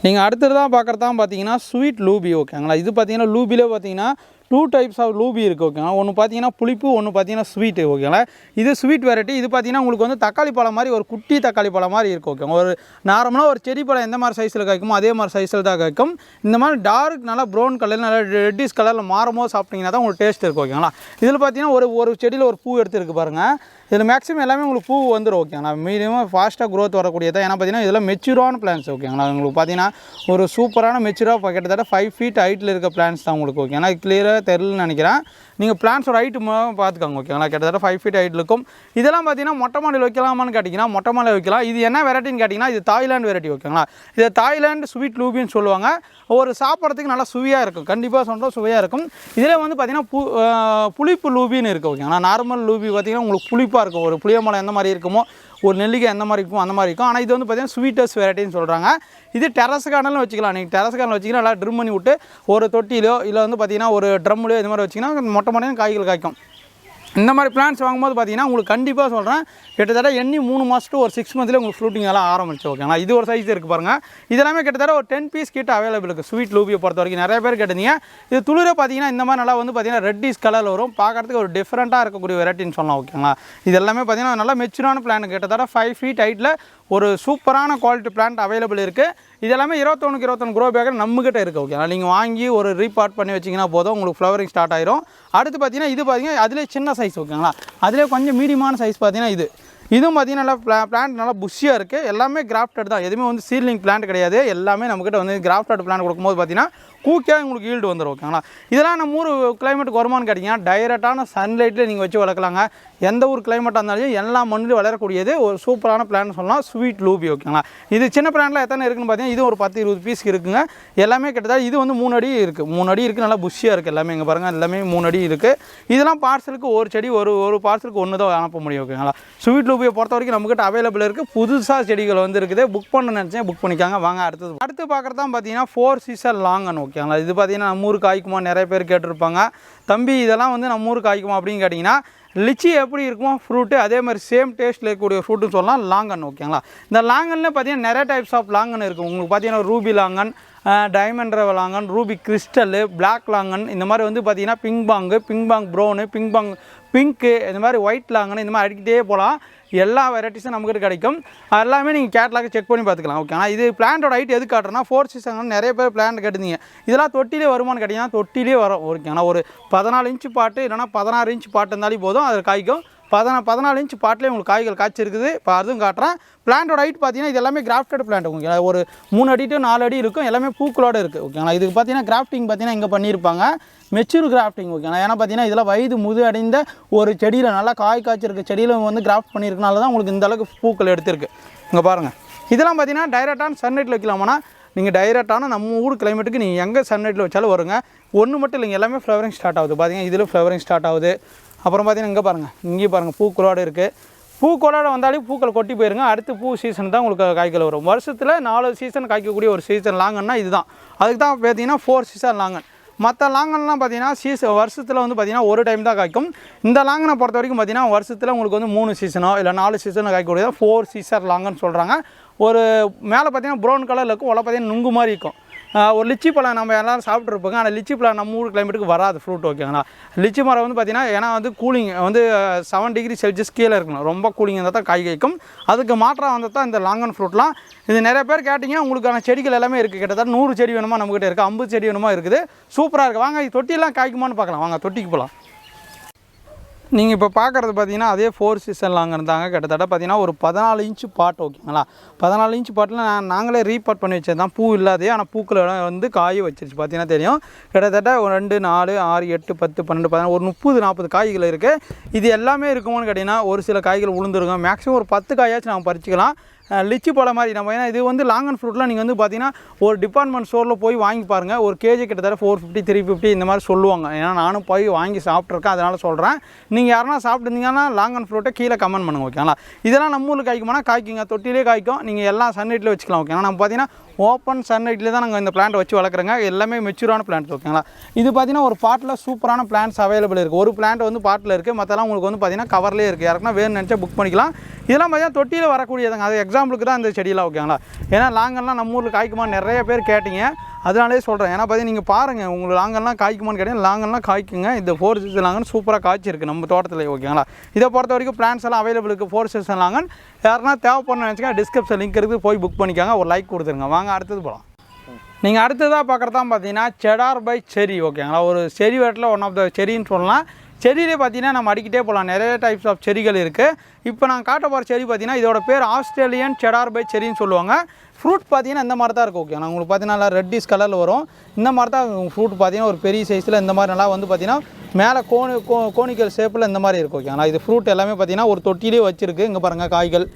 நீங்கள் அடுத்தது தான் பார்க்குறது தான் பார்த்தீங்கன்னா ஸ்வீட் லூபி ஓகேங்களா இது பார்த்தீங்கன்னா லூபிலே பார்த்தீங்கன்னா டூ டைப்ஸ் ஆஃப் லூபி இருக்குது ஓகேங்களா ஒன்று பார்த்தீங்கன்னா புளிப்பு ஒன்று பார்த்தீங்கன்னா ஸ்வீட் ஓகேங்களா இது ஸ்வீட் வெரைட்டி இது பார்த்தீங்கன்னா உங்களுக்கு வந்து தக்காளி பழம் மாதிரி ஒரு குட்டி தக்காளி பழம் மாதிரி இருக்கும் ஓகே ஒரு நார்மலாக ஒரு செடி பழம் எந்த மாதிரி சைஸில் காய்க்குமோ அதே மாதிரி சைஸில் தான் காய்க்கும். இந்த மாதிரி டார்க் நல்லா ப்ரௌன் கலர் நல்லா ரெட்டிஷ் கலரில் மாறும்போது சாப்பிட்டீங்கன்னா தான் உங்களுக்கு டேஸ்ட் இருக்கும் ஓகேங்களா இதில் பார்த்தீங்கன்னா ஒரு ஒரு செடியில் ஒரு பூ எடுத்துருக்கு பாருங்கள் இதில் மேக்ஸிமம் எல்லாமே உங்களுக்கு பூ வந்துடும் ஓகேங்களா மீடியமாக ஃபாஸ்ட்டாக க்ரோத் வரக்கூடியது? ஏன்னா பார்த்தீங்கன்னா இதெல்லாம் மெச்சூரான பிளான்ஸ் ஓகேங்களா உங்களுக்கு பார்த்தீங்கன்னா ஒரு சூப்பரான மெச்சூராக கிட்டத்தட்ட ஃபைவ் ஃபீட் ஹைட்டில் இருக்க பிளான்ஸ் தான் உங்களுக்கு ஓகே ஆனால் கிளியராக தெரிலன்னு நினைக்கிறேன். நீங்கள் பிளான்ஸோட ஹைட்டு பார்த்துக்கோங்க ஓகேங்களா கிட்டத்தட்ட ஃபைவ் ஃபீட் ஹைட் இருக்கும். இதெல்லாம் பார்த்தீங்கன்னா மொட்டை மாடியில் வைக்கலாமான்னு கேட்டிங்கன்னா மொட்டை மாடியில் வைக்கலாம். இது என்ன வெரைட்டின்னு கேட்டிங்கன்னா இது தாய்லாந்து வெரைட்டி ஓகேங்களா இது தாய்லாந்து ஸ்வீட் லூபின்னு சொல்லுவாங்க. ஒரு சாப்பிட்றதுக்கு நல்லா சுவையாக இருக்கும். கண்டிப்பாக சொல்கிறோம் சுவையாக இருக்கும். இதில் வந்து பார்த்தீங்கன்னா பு புளிப்பு லூபின்னு இருக்குது ஓகேங்களா நார்மல் லூபி பார்த்தீங்கன்னா உங்களுக்கு புளிப்பாக இருக்கும். ஒரு புளியமலை எந்த மாதிரி இருக்குமோ ஒரு நெல்லிக்காய் எந்த மாதிரி இருக்கும் அந்த மாதிரி இருக்கும். ஆனால் இது வந்து பார்த்தீங்கன்னா ஸ்வீட்டஸ்ட் வெரைட்டின்னு சொல்கிறாங்க இது டெரஸ் கார்டனில் வச்சுக்கலாம். நீங்கள் டெரஸ் கார்டனில் வச்சிங்கன்னா நல்லா ட்ரிம் பண்ணி விட்டு ஒரு தொட்டியிலோ இல்லை வந்து பார்த்தீங்கன்னா ஒரு ட்ரம்லையோ இது மாதிரி வச்சிங்கன்னா மொட்டை மொட்டையும் காய்கள் காய்க்கும். இந்த மாதிரி பிளான்ஸ் வாங்கும்போது பார்த்தீங்கன்னா உங்களுக்கு கண்டிப்பாக சொல்கிறேன் கிட்டத்தட்ட எண்ணி மூணு மாதம் ஒரு சிக்ஸ் மந்த்லேயே உங்களுக்கு ஃப்ளூட்டிங் எல்லாம் ஆரம்பிச்சு ஓகேங்களா இது ஒரு சைஸ் இருக்குது பாருங்கள் இதெல்லாமே கிட்டத்தட்ட ஒரு டென் பீஸ் கிட்ட அவைலபிள் இருக்குது ஸ்வீட் லூபியை பொறுத்த வரைக்கும் நிறைய பேர் கேட்டீங்க இது துளிர பார்த்தீங்கன்னா இந்த மாதிரி நல்லா வந்து பார்த்தீங்கன்னா ரெட்டிஸ் கலரில் வரும். பார்க்கறதுக்கு ஒரு டிஃப்ரெண்ட்டாக இருக்கக்கூடிய வெரைட்டின்னு சொல்லலாம் ஓகேங்களா இது எல்லாமே பார்த்தீங்கன்னா நல்லா மெச்சூரான பிளான் கிட்டத்தட்ட ஃபைவ் ஃபீட் ஹைட்டில் ஒரு சூப்பரான குவாலிட்டி பிளான்ட் அவைலபிள் இருக்குது இது எல்லாமே இருபத்தொன்னுக்கு இருபத்தொன்று க்ரோ பேக்கர் நம்மகிட்ட இருக்குது ஓகே நீங்கள் வாங்கி ஒரு ரீபார்ட் பண்ணி வச்சிங்கன்னா போதும் உங்களுக்கு ஃப்ளவரிங் ஸ்டார்ட் ஆயிரும். அடுத்து பார்த்தீங்கன்னா இது பார்த்தீங்கன்னா அதிலே சின்ன சைஸ் ஓகேங்களா அதிலே கொஞ்சம் மீடியமான சைஸ் பார்த்தீங்கன்னா இது. இதுவும் பார்த்தீங்கன்னா நல்லா பிளா பிளான்ட் நல்லா புஷ்ஷியாக இருக்குது எல்லாமே கிராஃப்டட் தான். எதுவுமே வந்து சீலிங் பிளான்ட் கிடையாது. எல்லாமே நம்மக்கிட்ட வந்து கிராஃப்டட் பிளான்ட் கொடுக்கும்போது பார்த்தீங்கன்னா கூக்கியாக உங்களுக்கு ஈல்டு வந்துடும் ஓகேங்களா இதெல்லாம் நம்ம ஊர் கிளைமேட்டுக்கு வருமானு கேட்டிங்கன்னா டைரெக்டான சன்லைட்டில் நீங்கள் வச்சு வளர்க்கலாங்க. எந்த ஒரு கிளைமேட்டாக இருந்தாலும் எல்லா மண்ணிலும் வளரக்கூடியது ஒரு சூப்பரான பிளான் சொல்லலாம் ஸ்வீட் லூபி ஓகேங்களா இது சின்ன பிளான்லாம் எத்தனை இருக்குன்னு பார்த்தீங்கன்னா இது ஒரு பத்து இருபது பீஸ் இருக்குங்க. எல்லாமே கிட்டத்தட்ட இது வந்து மூணு அடி இருக்குது மூணு அடி இருக்குது நல்லா புஷ்ஷியாக இருக்குது எல்லாமே. இங்கே பாருங்கள் எல்லாமே மூணு அடி இருக்குது இதெல்லாம் பார்சலுக்கு ஒரு செடி ஒரு ஒரு பார்சலுக்கு ஒன்று தான் அனுப்ப முடியும் ஓகேங்களா ஸ்வீட் யூபியை பொறுத்த வரைக்கும் நம்மக்கிட்ட அவைலபிள் இருக்குது புதுசாக செடிகள் வந்து இருக்குது புக் பண்ண நினச்சேன். புக் பண்ணிக்காங்க. வாங்க அடுத்தது அடுத்து பார்க்குறதான் பார்த்தீங்கன்னா ஃபோர் சீசன் லாங்கன் ஓகேங்களா இது பார்த்தீங்கன்னா நம்ம ஊருக்கு காய்க்குமா நிறைய பேர் கேட்டிருப்பாங்க. தம்பி இதெல்லாம் வந்து நம்ம ஊருக்கு காய்க்குமா அப்படின்னு கேட்டிங்கன்னா லிச்சி எப்படி இருக்குமோ ஃப்ரூட்டு அதே மாதிரி சேம் டேஸ்ட்டில் இருக்கக்கூடிய ஃப்ரூட்டுன்னு சொல்லலாம். லாங்கன் ஓகேங்களா இந்த லாங்கன்ல பார்த்தீங்கன்னா நிறைய டைப்ஸ் ஆஃப் லாங்கன் இருக்குது உங்களுக்கு பார்த்தீங்கன்னா ruby longan diamond river longan ruby crystal black longan இந்த மாதிரி வந்து பார்த்தீங்கன்னா pink pong pink pong brown pink pong pink இந்த மாதிரி ஒயிட் லாங்கன் இந்த மாதிரி அடிக்கிட்டே போகலாம் எல்லா வெரைட்டிஸும் நம்மக்கிட்ட கிடைக்கும். எல்லாமே நீங்கள் கேட்லாக செக் பண்ணி பார்த்துக்கலாம் ஓகே ஆனால் இது பிளான்ட்டோட ஹைட் எது காட்டுறேன்னா ஃபோர் சீசன் நிறைய பேர் பிளான்ட் கேட்டுருந்தீங்க. இதெல்லாம் தொட்டிலே வருமானு கேட்டிங்கன்னா தொட்டிலே வரும் ஓகேங்களா ஒரு பதினாலு இன்ச்சு பாட்டு இல்லைனா பதினாறு இன்ச்சு பாட்டு இருந்தாலே போதும் அது காய்க்கும். பதினா பதினாலு இன்ச் பாட்டிலே உங்களுக்கு காய்கள் காய்ச்சிருக்குது. இப்போ அதுவும் காட்டுறேன். பிளான்ட்டோட ஹைட் பார்த்தீங்கன்னா இது எல்லாமே கிராஃப்டட் பிளான்ட் ஓகேங்களா ஒரு மூணு அடி டு நாலு அடி இருக்கும். எல்லாமே பூக்களோடு இருக்குது ஓகேங்களா இதுக்கு பார்த்தீங்கன்னா கிராஃப்டிங் பார்த்தீங்கன்னா இங்கே பண்ணியிருப்பாங்க. மெச்சூர் கிராஃப்டிங் ஓகேங்களா ஏன்னா பார்த்தீங்கன்னா இதெல்லாம் வயது முது அடைந்த ஒரு செடியில் நல்லா காய் காய்ச்சிருக்க செடியில் வந்து கிராஃப்ட் பண்ணியிருக்கனால தான் உங்களுக்கு இந்த அளவுக்கு பூக்கள் எடுத்திருக்கு. இங்கே பாருங்கள் இதெல்லாம் பார்த்தீங்கன்னா டைரெக்டான சன்லைட்டில் வைக்கலாமானா நீங்கள் டைரெக்டான நம்ம ஊர் கிளைமேட்டுக்கு நீங்கள் எங்கே சன்லைட்டில் வச்சாலும் வருங்க. ஒன்று மட்டும் இல்லைங்க. எல்லாமே ஃப்ளவரிங் ஸ்டார்ட் ஆகுது. பார்த்தீங்கன்னா இதில் ஃப்ளவரிங் ஸ்டார்ட் ஆகுது. அப்புறம் பார்த்தீங்கன்னா இங்கே பாருங்கள் இங்கேயும் பாருங்கள் பூக்களோடு இருக்குது பூக்களோட வந்தாலே பூக்கள் கொட்டி போயிருங்க. அடுத்து பூ சீசன் தான் உங்களுக்கு காய்க்கல் வரும். வருஷத்தில் நாலு சீசன் காய்க்கக்கூடிய ஒரு சீசன் லாங்கன்னா இதுதான். அதுக்கு தான் பார்த்தீங்கன்னா ஃபோர் சீசன் லாங்கன். மற்ற லாங்கன்லாம் பார்த்தீங்கன்னா சீசன் வருஷத்தில் வந்து பார்த்தீங்கன்னா ஒரு டைம் தான் காய்க்கும். இந்த லாங்கனை பொறுத்த வரைக்கும் பார்த்தீங்கன்னா வருஷத்தில் உங்களுக்கு வந்து மூணு சீசனோ இல்லை நாலு சீசனோ காய்க்கக்கூடியது ஃபோர் சீசர் லாங்கன்னு சொல்கிறாங்க ஒரு மேலே பார்த்தீங்கன்னா ப்ரௌன் கலரில் இருக்கும் உள்ள பார்த்தீங்கன்னா நுங்கு மாதிரி இருக்கும். ஒரு லிச்சி பழம் நம்ம எல்லாரும் சாப்பிட்ருப்போங்க ஆனால் லிச்சி பழம் நம்ம ஊர் கிளைமேட்டுக்கு வராது ஃப்ரூட் ஓகேங்களா லிச்சி மரம் வந்து பார்த்திங்கன்னா ஏன்னா வந்து கூலிங் வந்து செவன் டிகிரி செல்சியஸ் கீழே இருக்கணும். ரொம்ப கூலிங் இருந்தால் தான் காய் காய்க்கும். அதுக்கு மாற்றம் வந்தால் தான் இந்த லாங்கன் ஃப்ரூட்லாம் இது நிறைய பேர் கேட்டிங்கன்னா உங்களுக்கான செடிகள் எல்லாமே இருக்குது கிட்டத்தட்ட நூறு செடி வேணுமா நம்மக்கிட்ட இருக்குது ஐம்பது செடி வேணுமா இருக்குது. சூப்பராக இருக்குது வாங்க இது தொட்டியெல்லாம் காய்க்குமான்னு பார்க்கலாம் வாங்க தொட்டிக்கு போகலாம் நீங்கள் இப்போ பார்க்குறது பார்த்தீங்கன்னா அதே ஃபோர் சீசன் லாங் இருந்தாங்க. கிட்டத்தட்ட பார்த்தீங்கன்னா ஒரு பதினாலு இன்ச்சு பாட் ஓகேங்களா பதினாலு இன்ச்சு பாட்டில் நான் நாங்களே ரீபாட் பண்ணி வச்சது தான் பூ இல்லாதே ஆனால் பூக்கள் வந்து காய் வச்சிருச்சு பார்த்தீங்கன்னா தெரியும். கிட்டத்தட்ட ஒரு ரெண்டு நாலு ஆறு எட்டு பத்து பன்னெண்டு பதினாறு ஒரு முப்பது நாற்பது காய்கள் இருக்குது இது எல்லாமே இருக்குமோன்னு கேட்டிங்கன்னா ஒரு சில காய்கள் உளுந்துருக்கும் மேக்ஸிமம் ஒரு பத்து காயாச்சும் நம்ம பறிச்சிக்கலாம். லிச்சி பழம் மாதிரி நம்ம ஏன்னா இது வந்து லாங் அண்ட் ஃப்ரூட்லாம் நீங்கள் வந்து பார்த்தீங்கன்னா ஒரு டிபார்ட்மெண்ட் ஸ்டோரில் போய் வாங்கி பாருங்கள் ஒரு கேஜி கிட்டத்தட்ட ஃபோர் ஃபிஃப்டி த்ரீ ஃபிஃப்டி இந்த மாதிரி சொல்லுவாங்க. ஏன்னா நானும் போய் வாங்கி சாப்பிட்ருக்கேன் அதனால் சொல்கிறேன் நீங்கள் யாருன்னா சாப்பிட்டுருந்தீங்கன்னா லாங் அண்ட் ஃப்ரூட்டை கீழே கமெண்ட் பண்ணுங்க ஓகேங்களா இதெல்லாம் நம்ம ஊரில் காய்க்குமானா காய்க்குங்க. தொட்டிலே காய்க்கும். நீங்கள் எல்லாம் சன்லைட்டில் வச்சுக்கலாம் ஓகேங்களா நம்ம பார்த்தீங்கன்னா ஓப்பன் சன்லைட்டில் தான் நாங்கள் இந்த பிளான்ட் வச்சு வளர்க்குறோங்க. எல்லாமே மெச்சூரான பிளான்ட் ஓகேங்களா இது பார்த்தீங்கன்னா ஒரு பாட்டில் சூப்பரான பிளான்ட்ஸ் அவைலபிள் இருக்குது ஒரு பிளான்ட் வந்து பாட்டில் இருக்குது மற்றெல்லாம் உங்களுக்கு வந்து பார்த்தீங்கன்னா கவர்லேயே இருக்குது யாருக்குன்னா வேணும்னு நினச்சா புக் பண்ணிக்கலாம். இதெல்லாம் பார்த்தீங்கன்னா தொட்டியில் வரக்கூடியதுங்க. அது எக்ஸாம்பிளுக்கு தான் இந்த செடியெல்லாம் ஓகேங்களா ஏன்னா லாங்கெல்லாம் நம்ம ஊரில் காய்க்குமா நிறைய பேர் கேட்டிங்க. அதனாலே சொல்கிறேன் ஏன்னா பார்த்தீங்கன்னா நீங்கள் பாருங்கள் உங்களுக்கு லாங்கெல்லாம் காய்க்குமான்னு கேட்டீங்க லாங்கெல்லாம் காய்க்குங்க. இந்த ஃபோர் சீசன் லாங்கன் சூப்பராக காய்ச்சிருக்கு நம்ம தோட்டத்தில் ஓகேங்களா? இதை பொறுத்த வரைக்கும் பிளான்ஸ் எல்லாம் அவைலபிள் இருக்குது ஃபோர் சீசன் லாங்கன் யாருன்னா தேவைப்படணும்னு நினச்சிக்கா டிஸ்கிரிப்ஷன் லிங்க் இருக்குது. போய் புக் பண்ணிக்காங்க. ஒரு லைக் கொடுத்துருங்க. வாங்க அடுத்தது போகலாம் நீங்கள் அடுத்ததாக பார்க்குறதான் பார்த்தீங்கன்னா செடார் பை செரி ஓகேங்களா? ஒரு செரி வேட்டில் ஒன் ஆஃப் த செரின்னு சொல்லலாம். செடியிலே பார்த்தீங்கன்னா நம்ம அடிக்கிட்டே போகலாம். நிறைய டைப்ஸ் ஆஃப் செடிகள் இருக்குது இப்போ நான் காட்ட போகிற செடி பார்த்தீங்கன்னா இதோட பேர் ஆஸ்திரேலியன் செடார் பை செரின்னு சொல்லுவாங்க. ஃப்ரூட் பார்த்தீங்கன்னா இந்த மாதிரி தான் இருக்கும் ஓகே நான் உங்களுக்கு பார்த்தீங்கன்னா நல்லா ரெட்டிஸ் கலரில் வரும். இந்த மாதிரி தான் ஃப்ரூட் பார்த்தீங்கன்னா ஒரு பெரிய சைஸில் இந்த மாதிரி நல்லா வந்து பார்த்தீங்கன்னா மேலே கோணி கோ கோணிக்கல் ஷேப்பில் இந்த மாதிரி இருக்கும் ஓகேங்களா? இது ஃப்ரூட் எல்லாமே பார்த்தீங்கன்னா ஒரு தொட்டிலே வச்சுருக்கு. இங்கே பாருங்கள் காய்கள்.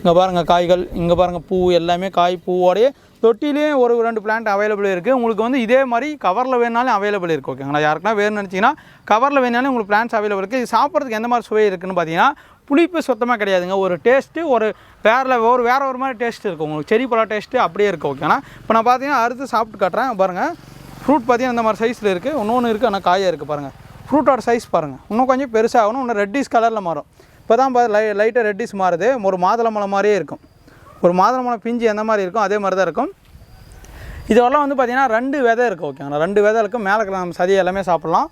இங்கே பாருங்கள் காய்கள். இங்கே பாருங்கள் பூ. எல்லாமே காய் பூவோடய தொட்டிலையும் ஒரு ரெண்டு பிளான்ட் அவைலபிள் இருக்குது உங்களுக்கு வந்து இதே மாதிரி கவரில் வேணாலும் அவைலபிள் இருக்குது ஓகேங்களா யாருக்குன்னா வேணும்னு நினச்சிங்கன்னா கவரில் வேணாலும் உங்களுக்கு பிளான்ஸ் அவைலபிள் இருக்குது இது சாப்பிட்றதுக்கு எந்த மாதிரி சுவை இருக்குதுன்னு பார்த்தீங்கன்னா புளிப்பு சுத்தமாக கிடையாதுங்க. ஒரு டேஸ்ட்டு ஒரு வேறு ஒரு வேறு ஒரு மாதிரி டேஸ்ட் இருக்கும் உங்களுக்கு செரி பழம் டேஸ்ட்டு அப்படியே இருக்குது ஓகேங்களா இப்போ நான் பார்த்தீங்கன்னா அறுத்து சாப்பிட்டு காட்டுறேன். பாருங்கள் ஃப்ரூட் பார்த்தீங்கன்னா இந்த மாதிரி சைஸில் இருக்குது இன்னொன்று இருக்குது ஆனால் காயாக இருக்குது பாருங்கள் ஃப்ரூட்டோட சைஸ் பாருங்கள் இன்னும் கொஞ்சம் பெருசாகணும் இன்னும் ரெட்டிஸ் கலரில் மாறும். இப்போ தான் லை லைட்டாக ரெட்டிஸ் மாறுது. ஒரு மாதுளம்பழம் மாதிரியே இருக்கும். ஒரு மாதுளம்பழம் பிஞ்சு எந்த மாதிரி இருக்கும் அதே மாதிரி தான் இருக்கும். இதெல்லாம் வந்து பார்த்திங்கன்னா ரெண்டு விதை இருக்குது ஓகேங்களா ரெண்டு விதை இருக்கும் மேலே இருக்கிற நம்ம சதி எல்லாமே சாப்பிட்லாம்.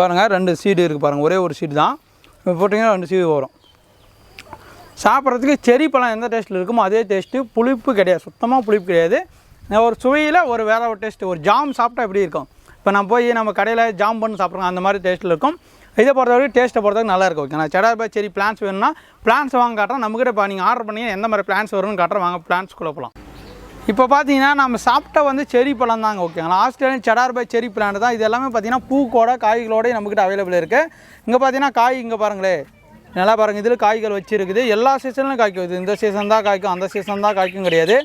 பாருங்கள் ரெண்டு சீடு இருக்குது பாருங்கள் ஒரே ஒரு சீடு தான். இப்போ போட்டிங்கன்னா ரெண்டு சீடு வரும். சாப்பிட்றதுக்கு செரி பழம் எந்த டேஸ்ட்டில் இருக்குமோ அதே டேஸ்ட்டு புளிப்பு கிடையாது. சுத்தமாக புளிப்பு கிடையாது. ஒரு சுவையில் ஒரு வேற ஒரு டேஸ்ட்டு ஒரு ஜாம் சாப்பிட்டா எப்படி இருக்கும்? இப்போ நான் போய் நம்ம கடையில் ஜாம் பண்ணி சாப்பிட்றோம் அந்த மாதிரி டேஸ்ட்டில் இருக்கும். இதை பொறுத்தவரைக்கும் டேஸ்ட்டை பொறுத்தவரைக்கும் நல்லா இருக்கும் ஓகே நான் செடார் பாய் செரி பிளான்ஸ் வேணும்னா பிளான்ஸ் வாங்க காட்டுறேன் நம்மக்கிட்ட இப்போ நீங்கள் ஆர்டர் பண்ணி எந்த மாதிரி பிளான்ஸ் வரும்னு காட்டுறேன் வாங்க பிளான்ஸ்குள்ளே போகலாம் இப்போ பார்த்தீங்கன்னா நம்ம சாப்பிட்ட வந்து செரி பழம் தாங்க ஓகேங்களா Australian cedar bay cherry plant தான். இது எல்லாமே பார்த்தீங்கன்னா பூக்கோட காய்களோட நம்மக்கிட்ட அவைலபிள் இருக்குது இங்கே பார்த்தீங்கன்னா காய் இங்கே பாருங்களேன் நல்லா பாருங்கள் இதில் காய்கள் வச்சுருக்குது. எல்லா சீசன்லையும் காய்க்கும். இது இந்த சீசன் தான் காய்க்கும் அந்த சீசன் தான் காய்க்கும் கிடையாது.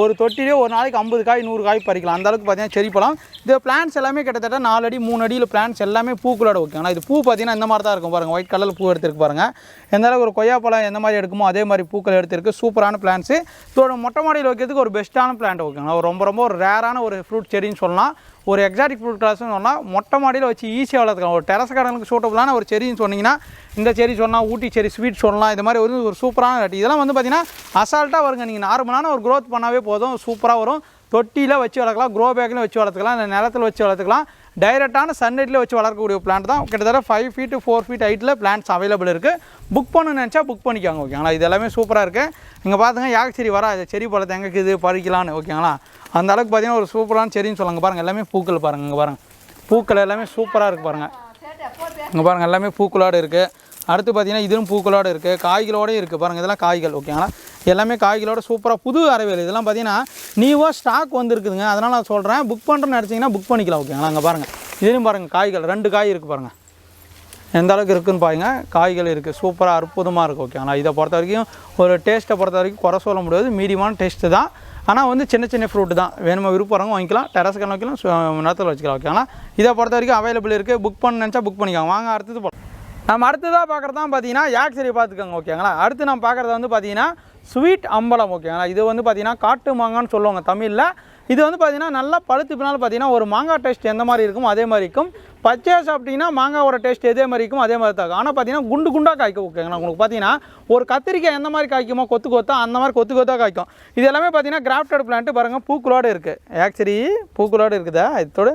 ஒரு தொட்டிலே ஒரு நாளைக்கு ஐம்பது காய் நூறு காய் பறிக்கலாம். அந்த அளவுக்கு பார்த்தீங்கன்னா செடி பழம். இது பிளான்ஸ் எல்லாமே கிட்டத்தட்ட நாலு அடி மூணு அடியில் பிளான்ஸ் எல்லாமே பூக்களோட ஓகேங்களா இது பூ பார்த்தீங்கன்னா இந்த மாதிரி தான் இருக்கும் பாருங்கள் ஒயிட் கலரில் பூ எடுத்துருக்கு பாருங்கள் எந்த அளவுக்கு ஒரு கொய்யாப்பழம் எந்த மாதிரி எடுக்குமோ அதே மாதிரி பூக்கள் எடுத்துருக்கு. சூப்பரான பிளான்ஸு இதோட மொட்டை மாடியில் வைக்கிறதுக்கு ஒரு பெஸ்ட்டான பிளான்ட் ஓகேங்களா ரொம்ப ரொம்ப ஒரு ரேரான ஒரு ஃப்ரூட் செடின்னு சொல்லலாம். ஒரு எக்ஸாட்டிக் ஃப்ரூட் கிளாஸ்னு சொன்னால் மொட்டை மாடியில் வச்சு ஈஸியாக வளர்த்துக்கலாம். ஒரு டெரஸ் கார்டனுக்கு சூட்டபுளான ஒரு செடின்னு சொன்னீங்கன்னா இந்த செடி சொன்னால் ஊட்டி செரி ஸ்வீட் சொல்லலாம் இது மாதிரி ஒரு ஒரு சூப்பரான வெரைட்டி இதெல்லாம் வந்து பார்த்தீங்கன்னா அசால்ட்டாக வருங்க. நீங்கள் நார்மலான ஒரு க்ரோத் பண்ணாவே போதும் சூப்பராக வரும். தொட்டியில் வச்சு வளர்க்கலாம் க்ரோ பேக்கில் வச்சு வளர்த்துக்கலாம் இந்த நிலத்தில் வச்சு வளர்த்துக்கலாம். டைரெக்டான சன்லைட்டில் வச்சு வளர்க்கக்கூடிய பிளான்ட் தான். கிட்டத்தட்ட ஃபைவ் ஃபீட்டு ஃபோர் ஃபீட் ஹைட்டில் பிளான்ட்ஸ் அவைலபிள் இருக்குது புக் பண்ணணும்னு நினச்சா புக் பண்ணிக்கோங்க ஓகேங்களா இது எல்லாமே சூப்பராக இருக்குது இங்கே பார்த்துங்க யாக செடி வரா இது செடி பழத்தை எங்கே இருக்குது பறிக்கலான்னு ஓகேங்களா அந்த அளவுக்கு பார்த்தீங்கன்னா ஒரு சூப்பரான செடின்னு சொல்லுங்க. பாருங்கள் எல்லாமே பூக்கள் பாருங்கள் இங்கே பாருங்கள் பூக்கள் எல்லாமே சூப்பராக இருக்குது பாருங்கள் இங்கே பாருங்கள் எல்லாமே பூக்களோடு இருக்குது அடுத்து பார்த்தீங்கன்னா இதுவும் பூக்களோடு இருக்குது காய்களோடையும் இருக்குது பாருங்கள் இதெல்லாம் காய்கள் ஓகேங்களா எல்லாமே காய்களோட சூப்பராக புது அரைவேல் இதெல்லாம் பார்த்தீங்கன்னா நியூவாக ஸ்டாக் வந்துருக்குதுங்க. அதனால் நான் சொல்கிறேன் புக் பண்ணுறேன்னு நினச்சிங்கன்னா புக் பண்ணிக்கலாம் ஓகேங்களா அங்கே பாருங்கள் இதுலையும் பாருங்கள் காய்கள். ரெண்டு காய் இருக்குது பாருங்கள் எந்த அளவுக்கு இருக்குன்னு பாருங்க. காய்கள் இருக்குது சூப்பராக அற்புதமாக இருக்குது ஓகேங்களா இதை பொறுத்த வரைக்கும் ஒரு டேஸ்ட்டை பொறுத்த வரைக்கும் குறை சொல்ல முடியாது. மீடியமான டேஸ்ட்டு தான். ஆனால் வந்து சின்ன சின்ன ஃப்ரூட் தான். வேணுமா விருப்பம் வாங்கிக்கலாம். டெரஸ் கண்ணு வைக்கலாம். சு- வச்சுக்கலாம் ஓகேங்களா இதை பொறுத்த வரைக்கும் அவைலபிள் இருக்குது புக் பண்ண நினச்சா புக் பண்ணிக்கோங்க. வாங்க அடுத்தது போகலாம் நம்ம அடுத்ததாக பார்க்குறது தான் பார்த்தீங்கன்னா யாக் பார்த்துக்கோங்க ஓகேங்களா? அடுத்து நம்ம பார்க்குறது வந்து பார்த்தீங்கன்னா ஸ்வீட் அம்பலம் ஓகேங்களா? இது வந்து பார்த்தீங்கன்னா காட்டு மாங்கான்னு சொல்லுவாங்க தமிழில். இது வந்து பார்த்தீங்கன்னா நல்லா பழுத்து பின்னால் பார்த்தீங்கன்னா ஒரு மாங்காய் டேஸ்ட் எந்த மாதிரி இருக்கும்? அதே மாதிரி இருக்கும். பச்சையாக சாப்பிட்டீங்கன்னா மாங்காவோட டேஸ்ட் எதே மாதிரி இருக்கும்? அதே மாதிரி தான் இருக்கும். ஆனால் பார்த்தீங்கன்னா குண்டு குண்டாக காய்க்கும் ஓகேங்களா? உங்களுக்கு பார்த்தீங்கன்னா ஒரு கத்திரிக்காய் எந்த மாதிரி காய்க்குமோ கொத்து கொத்தா அந்த மாதிரி கொத்து கொத்தா காய்க்கும். இது எல்லாமே பார்த்தீங்கன்னா கிராஃப்டட் பிளான்ட்டு பாருங்கள் பூக்களோடு இருக்குது ஆக்சுவலி பூக்களோடு இருக்குதா? இதோட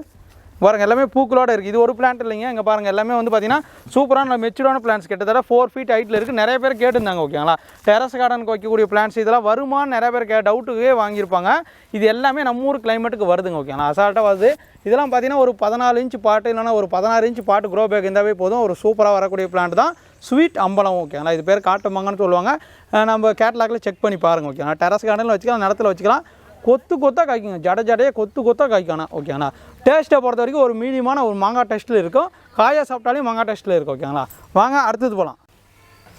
பாருங்க எல்லாமே பூக்களோட இருக்குது இது ஒரு பிளான்ட் இல்லைங்க. இங்கே பாருங்கள் எல்லாமே வந்து பார்த்தீங்கன்னா சூப்பரான மெச்சூர்டான பிளான்ஸ் கிட்டத்தட்ட ஃபோர் ஃபீட் ஹைட்டில் இருக்குது நிறைய பேர் கேட்டிருந்தாங்க ஓகேங்களா டெரஸ் கார்டனுக்கு வைக்கக்கூடிய பிளான்ஸ் இதெல்லாம் வருமான்னு நிறைய பேர் கே டவுட்டுக்கே வாங்கியிருப்பாங்க. இது எல்லாமே நம்ம ஊர் கிளைமேட்டுக்கு வருதுங்க ஓகேங்களா அசால்ட்டாக வருது. இதெல்லாம் பார்த்தீங்கன்னா ஒரு பதினாலு இன்ச் பாட்டு இல்லைன்னா ஒரு பதினாறு இன்ச் பாட்டு க்ரோ பேக் இருந்தாவே போதும். ஒரு சூப்பராக வரக்கூடிய பிளான்ட் தான் ஸ்வீட் அம்பலம் ஓகேங்களா இது பேர் காட்டுமாங்கன்னு சொல்லுவாங்க. நம்ம கேட்லாகில் செக் பண்ணி பாருங்கள் ஓகேங்களா டெரஸ் கார்டனில் வச்சுக்கலாம் நிலத்தில் வச்சுக்கலாம். கொத்து கொத்தாக காய்க்குங்க. ஜட ஜடையே கொத்து கொத்தாக காய்க்கணும் ஓகேங்களா டேஸ்ட்டை பொறுத்த வரைக்கும் ஒரு மீடியமான ஒரு மாங்காய் டேஸ்ட்டில் இருக்கும். காயாக சாப்பிட்டாலும் மாங்காய் டேஸ்ட்டில் இருக்கும் ஓகேங்களா வாங்க அடுத்தது போகலாம்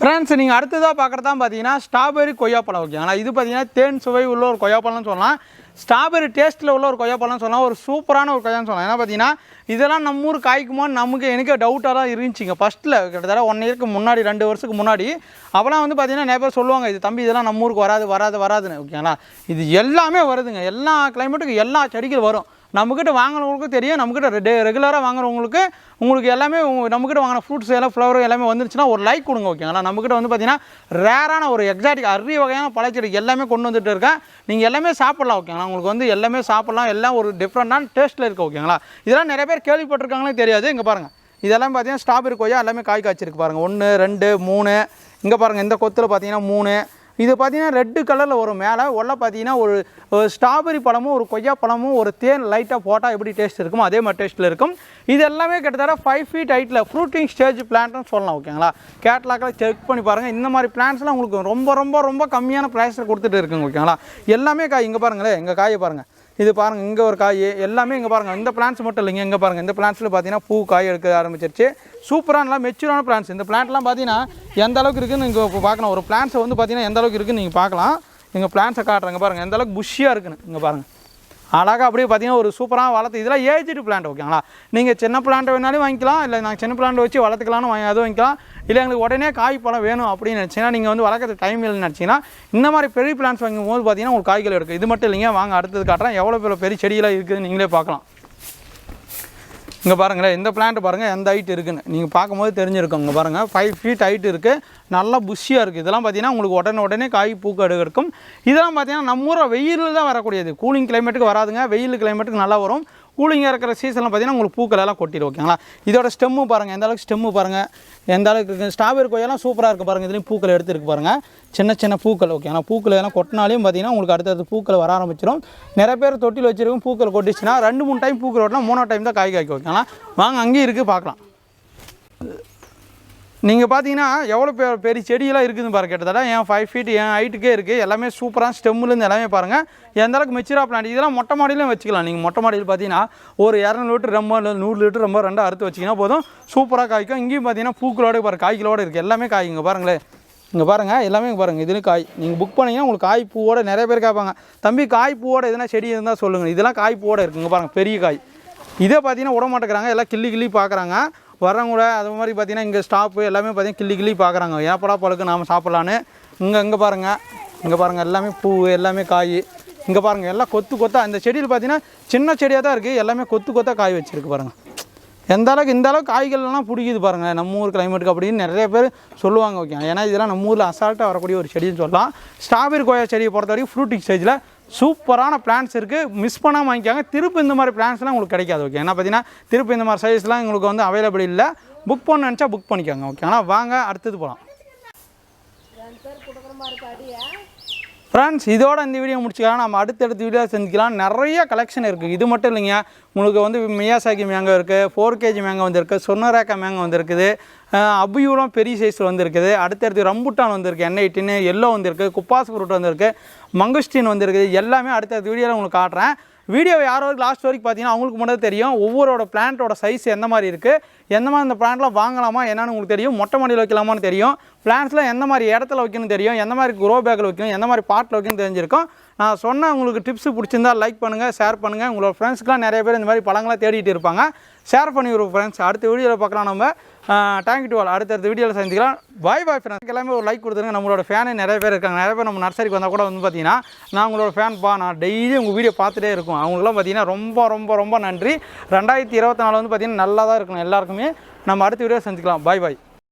ஃப்ரெண்ட்ஸ் நீங்கள் அடுத்ததாக பார்க்குறதான் பார்த்தீங்கன்னா ஸ்ட்ராபெரி கொய்யாப்பழம் ஓகேங்களா இது பார்த்தீங்கன்னா தேன் சுவை உள்ள ஒரு கொய்யாப்பழம்னு சொல்லலாம். ஸ்ட்ராபெரி டேஸ்ட்டில் உள்ள ஒரு கொய்யாப்பழம்னு சொல்லலாம் ஒரு சூப்பரான ஒரு கொய்யான்னு சொல்லலாம். ஏன்னா பார்த்தீங்கன்னா இதெல்லாம் நம்ம ஊர் காய்க்குமோன்னு நமக்கு எனக்கே டவுட்டாக தான் இருந்துச்சுங்க. ஃபஸ்ட்டில் கிட்டத்தட்ட ஒன் இயருக்கு முன்னாடி ரெண்டு வருஷத்துக்கு முன்னாடி அப்போலாம் வந்து பார்த்தீங்கன்னா நிறைய பேர் சொல்லுவாங்க இது தம்பி இதெல்லாம் நம்ம ஊருக்கு வராது வராது வராதுன்னு. ஓகேங்களா? இது எல்லாமே வருதுங்க. எல்லா கிளைமேட்டுக்கும் எல்லா செடிகள் வரும். நம்மக்கிட்ட வாங்கினவங்களுக்கும் தெரியும் நம்மக்கிட்ட ரெ ரெகுலராக வாங்குறவங்களுக்கு உங்களுக்கு எல்லாமே நம்மக்கிட்ட வாங்கின ஃப்ரூட்ஸ் எல்லாம் ஃப்ளவர் எல்லாமே வந்துருச்சுன்னா ஒரு லைக் கொடுங்க ஓகேங்களா நம்மக்கிட்ட வந்து பார்த்தீங்கன்னா ரேரான ஒரு எக்ஸாட்டிக் அரிய வகையான பழச்செடி எல்லாமே கொண்டு வந்துட்டு இருக்கேன். நீங்கள் எல்லாமே சாப்பிட்லாம் ஓகேங்களா உங்களுக்கு வந்து எல்லாமே சாப்பிட்லாம் எல்லாம் ஒரு டிஃப்ரெண்ட்டான டேஸ்ட்டில் இருக்குது ஓகேங்களா இதெல்லாம் நிறைய பேர் கேள்விப்பட்டிருக்காங்களே தெரியாது இங்கே பாருங்கள் இதெல்லாம் பார்த்தீங்கன்னா ஸ்ட்ராபெரி கொய்யா எல்லாமே காய் காய்ச்சிருக்கு பாருங்கள் ஒன்று ரெண்டு மூணு இங்கே பாருங்கள் இந்த கொத்தில் பார்த்தீங்கன்னா மூணு இது பார்த்தீங்கன்னா ரெட்டு கலரில் வரும். மேலே உள்ள பார்த்தீங்கன்னா ஒரு ஸ்ட்ராபெரி பழமும் ஒரு கொய்யா பழமும் ஒரு தேன் லைட்டாக போட்டால் எப்படி டேஸ்ட் இருக்குமோ அதே மாதிரி டேஸ்ட்டில் இருக்கும். இது எல்லாமே கிட்டத்தட்ட ஃபைவ் ஃபீட் ஹைட்டில் ஃப்ரூட்டிங் ஸ்டேஜ் பிளான்ட்னு சொல்லலாம் ஓகேங்களா கேட்லாக்கில் செக் பண்ணி பாருங்கள் இந்த மாதிரி பிளான்ட்ஸ்லாம் உங்களுக்கு ரொம்ப ரொம்ப ரொம்ப கம்மியான ப்ரைஸில் கொடுத்துட்டு இருக்குங்க ஓகேங்களா எல்லாமே காய் இங்கே பாருங்களேன் எங்கள் காயை பாருங்கள் இது பாருங்கள் இங்கே ஒரு காய் எல்லாமே இங்கே பாருங்கள் இந்த பிளான்ஸ் மட்டும் இல்லைங்க இங்கே பாருங்கள் இந்த பிளான்ஸில் பார்த்தீங்கன்னா பூ காய் எடுக்க ஆரம்பிச்சிருச்சு. சூப்பரான மெச்சூரான பிளான்ஸ் இந்த பிளான்ட்லாம் பார்த்தீங்கன்னா எந்த அளவுக்கு இருக்குன்னு இங்கே இப்போ ஒரு பிளான்ஸை வந்து பார்த்தீங்கன்னா எந்த அளவுக்கு இருக்குன்னு நீங்கள் பார்க்கலாம் எங்கள் பிளான்ஸை காட்டுறேங்க பாருங்கள் எந்த அளவுக்கு புஷ்ஷியாக இருக்குன்னு இங்கே பாருங்கள் அழகாக அப்படியே பார்த்தீங்கன்னா ஒரு சூப்பராக வளர்த்து இதெல்லாம் ஏஜ்டு பிளான்ட் ஓகேங்களா நீங்கள் சின்ன பிளான்ட் வேணாலும் வாங்கிக்கலாம் இல்லை நாங்கள் சின்ன பிளான்ட் வச்சு வளர்த்துக்கலாம்னு வாங்கி அதுவும் வாங்கிக்கலாம். இல்லை எங்களுக்கு உடனே காய் பழம் வேணும் அப்படின்னு நினச்சிங்கன்னா நீங்கள் வந்து வளர்க்குறது டைம் இல்லைன்னு நினச்சிங்கன்னா இந்த மாதிரி பெரிய பிளான்ஸ் வாங்கும் போது பார்த்தீங்கன்னா உங்களுக்கு காய்கள் இருக்குது இது மட்டும் இல்லைங்க வாங்க அடுத்தது காட்டுறேன். எவ்வளோ பெரிய பெரிய செடியெல்லாம் இருக்குதுன்னு நீங்களே பார்க்கலாம். இங்கே பாருங்களேன் இந்த பிளான்ட் பாருங்கள் எந்த ஹைட் இருக்குன்னு. நீங்கள் பார்க்கும்போது தெரிஞ்சிருக்கும். இங்கே பாருங்கள் ஃபைவ் ஃபீட் ஹைட் இருக்குது நல்லா புஷ்ஷியாக இருக்குது இதெல்லாம் பார்த்தீங்கன்னா உங்களுக்கு உடனே உடனே காய் பூக்கு எடுக்கும். இதெல்லாம் பார்த்தீங்கன்னா நம்ம ஊரில் வெயிலில் தான் வரக்கூடியது. கூலிங் கிளைமேட்டுக்கு வராதுங்க. வெயில் கிளைமேட்டுக்கு நல்லா வரும். கூலிங்காக இருக்கிற சீசனில் பார்த்தீங்கன்னா உங்களுக்கு பூக்கள் எல்லாம் கொட்டிடும் ஓகேங்களா இதோட ஸ்டெம்மு பாருங்கள் எந்த அளவுக்கு ஸ்டெம்மு பாருங்கள் எந்த அளவுக்கு இருக்குது ஸ்ட்ராபெரி கொய்யெல்லாம் சூப்பராக இருக்குது பாருங்கள் இதுலேயும் பூக்கள் எடுத்துருக்கு பாருங்கள் சின்ன சின்ன பூக்கள் ஓகேங்களா பூக்கள் எல்லாம் கொட்டினாலையும் பார்த்தீங்கன்னா உங்களுக்கு அடுத்தடுத்து பூக்கள் வர ஆரம்பிச்சிடும் நிறைய பேர் தொட்டில் வச்சிருக்கும் பூக்கள் கொட்டிச்சுன்னா ரெண்டு மூணு டைம் பூக்கள் ஓட்டினா மூணாவது டைம் தான் காய் காய்க்கும் ஓகேங்களா வாங்க அங்கேயும் இருக்குது பார்க்கலாம். நீங்கள் பார்த்தீங்கன்னா எவ்வளோ பெ பெரிய செடியெல்லாம் இருக்குதுன்னு பாருங்க கிட்டத்தட்ட என் ஃபைவ் ஃபீட் என் ஹைட்டுக்கே இருக்குது எல்லாமே சூப்பராக ஸ்டெம்முலேருந்து எல்லாமே பாருங்கள் எந்த அளவுக்கு மெச்சூராக பிளான்ட் இதெல்லாம் மொட்டை மாடியிலும் வச்சுக்கலாம். நீங்கள் மொட்டை மாடியில் பார்த்தீங்கன்னா ஒரு இரநூறு லிட்டர் ரொம்ப இல்லை நூறு லிட்டர் ரொம்ப ரெண்டாக அறுத்து வச்சிங்கன்னா போதும். சூப்பராக காய்க்கும். இங்கேயும் பார்த்தீங்கன்னா பூக்களோட பாருங்க காய்களோடு இருக்குது எல்லாமே காய். இங்கே பாருங்களேன் இங்கே பாருங்கள் எல்லாமே இங்கே பாருங்கள் இதுலேயும் காய். நீங்கள் புக் பண்ணீங்கன்னா உங்களுக்கு காய் பூவோட நிறைய பேர் கேட்பாங்க. தம்பி காய் பூவோட எதுனா செடி இருந்தால் சொல்லுங்கள் இதெல்லாம் காய் பூவோட இருக்குங்க பாருங்கள் பெரிய காய். இதே பார்த்தீங்கன்னா விட மாட்டேங்கிறாங்க. எல்லாம் கிள்ளி கிள்ளி பார்க்குறாங்க வர்றவங்க கூட அது மாதிரி பார்த்தீங்கன்னா இங்கே ஸ்டாப்பு எல்லாமே பார்த்தீங்கன்னா கிள்ளி கிள்ளி பார்க்குறாங்க. ஏப்படா பழுக்கு? நாம் சாப்பிட்லான்னு. இங்கே இங்கே பாருங்கள் இங்கே பாருங்கள் எல்லாமே பூ எல்லாமே காய். இங்கே பாருங்கள் எல்லாம் கொத்து கொத்தா இந்த செடியில் பார்த்தீங்கன்னா சின்ன செடியாக தான் இருக்குது எல்லாமே கொத்து கொத்தா காய் வச்சுருக்கு பாருங்கள் எந்த அளவுக்கு இந்த அளவுக்கு காய்கள்லாம் பிடிக்குது பாருங்கள் நம்ம ஊர் கிளைமேட்டுக்கு அப்படின்னு நிறைய பேர் சொல்லுவாங்க ஓகே ஏன்னா இதெல்லாம் நம்ம ஊரில் அசால்ட்டாக வரக்கூடிய ஒரு செடின்னு சொல்லலாம். ஸ்ட்ராபெரி கோயா செடியை பொறுத்த வரைக்கும் ஃப்ரூட்டிங் ஸ்டேஜில் சூப்பரான பிளான்ஸ் இருக்குது மிஸ் பண்ணாமல் வாங்கிக்காங்க. திருப்பி இந்த மாதிரி பிளான்ஸ்லாம் உங்களுக்கு கிடைக்காது ஓகே ஏன்னா பார்த்தீங்கன்னா திருப்பி இந்த மாதிரி சைஸ்லாம் உங்களுக்கு வந்து அவைலபிள் இல்லை. புக் பண்ண நினச்சா புக் பண்ணிக்கோங்க ஓகே ஆனால் வாங்க அடுத்தது போகலாம் ஃப்ரெண்ட்ஸ் இதோட இந்த வீடியோ முடிச்சுக்கலாம். நம்ம அடுத்தடுத்த வீடியோ செஞ்சுக்கலாம் நிறைய கலெக்ஷன் இருக்குது இது மட்டும் இல்லைங்க. உங்களுக்கு வந்து மியாசாக்கி மேங்கோ இருக்குது ஃபோர் கேஜி மேங்கோ வந்திருக்கு சொன்னரேக்கா மேங்கோ வந்திருக்குது. அபியூலாம் பெரிய சைஸில் வந்திருக்குது. அடுத்தடுத்து ரம்புட்டான் வந்திருக்கு என் எயிட்டின்னு எல்லோ வந்திருக்கு குப்பாஸ் ஃப்ரூட் வந்திருக்கு மங்குஸ்டின் வந்திருக்குது. எல்லாமே அடுத்தடுத்த வீடியோவில் உங்களுக்கு காட்டுறேன். வீடியோ யாரோ லாஸ்ட் வரைக்கும் பார்த்தீங்கன்னா அவங்களுக்கு மட்டும் தெரியும். ஒவ்வொருவோட பிளான்ட்டோட சைஸ் எந்த மாதிரி இருக்குது எந்த மாதிரி இந்த பிளான்ட்லாம் வாங்கலாமா என்னன்னு உங்களுக்கு தெரியும். மொட்டை மாடியில் வைக்கலாமான்னு தெரியும். பிளான்ஸ்லாம் எந்த மாதிரி இடத்துல வைக்கணும் தெரியும். எந்த மாதிரி க்ரோ பேக்கில் வைக்கணும் எந்த மாதிரி பாட்டில் வைக்கணும் தெரிஞ்சிருக்கும். நான் சொன்ன உங்களுக்கு டிப்ஸ் பிடிச்சிருந்தா லைக் பண்ணுங்கள் ஷேர் பண்ணுங்கள் உங்களோட ஃப்ரெண்ட்ஸ்க்குலாம் நிறைய பேர் இந்த மாதிரி பழங்களாக தேடிட்டு இருப்பாங்க. ஷேர் பண்ணி ஃப்ரெண்ட்ஸ் அடுத்த வீடியோவில் பார்க்கலாம் நம்ம. டேங்க் டூ ஆல் அடுத்தடுத்த வீடியோவில் சந்திக்கலாம். பாய் பாய் ஃப்ரெண்ட்ஸ் எல்லாமே ஒரு லைக் கொடுத்துருங்க. நம்மளோட ஃபேனே நிறைய பேர் இருக்காங்க. நிறைய பேர் நம்ம நர்சரிக்கு வந்தால் கூட வந்து பார்த்தீங்கன்னா நான் உங்களோட ஃபேன் பா நான் டெய்லி உங்கள் வீடியோ பார்த்துட்டே இருக்கும். அவங்களுக்குலாம் பார்த்தீங்கன்னா ரொம்ப ரொம்ப ரொம்ப நன்றி. ரெண்டாயிரத்தி இருபத்தி நாலு வந்து பார்த்தீங்கன்னா நல்லா தான் இருக்கணும். எல்லாருக்குமே நம்ம அடுத்த வீடியோ சந்திக்கலாம். பாய் பாய்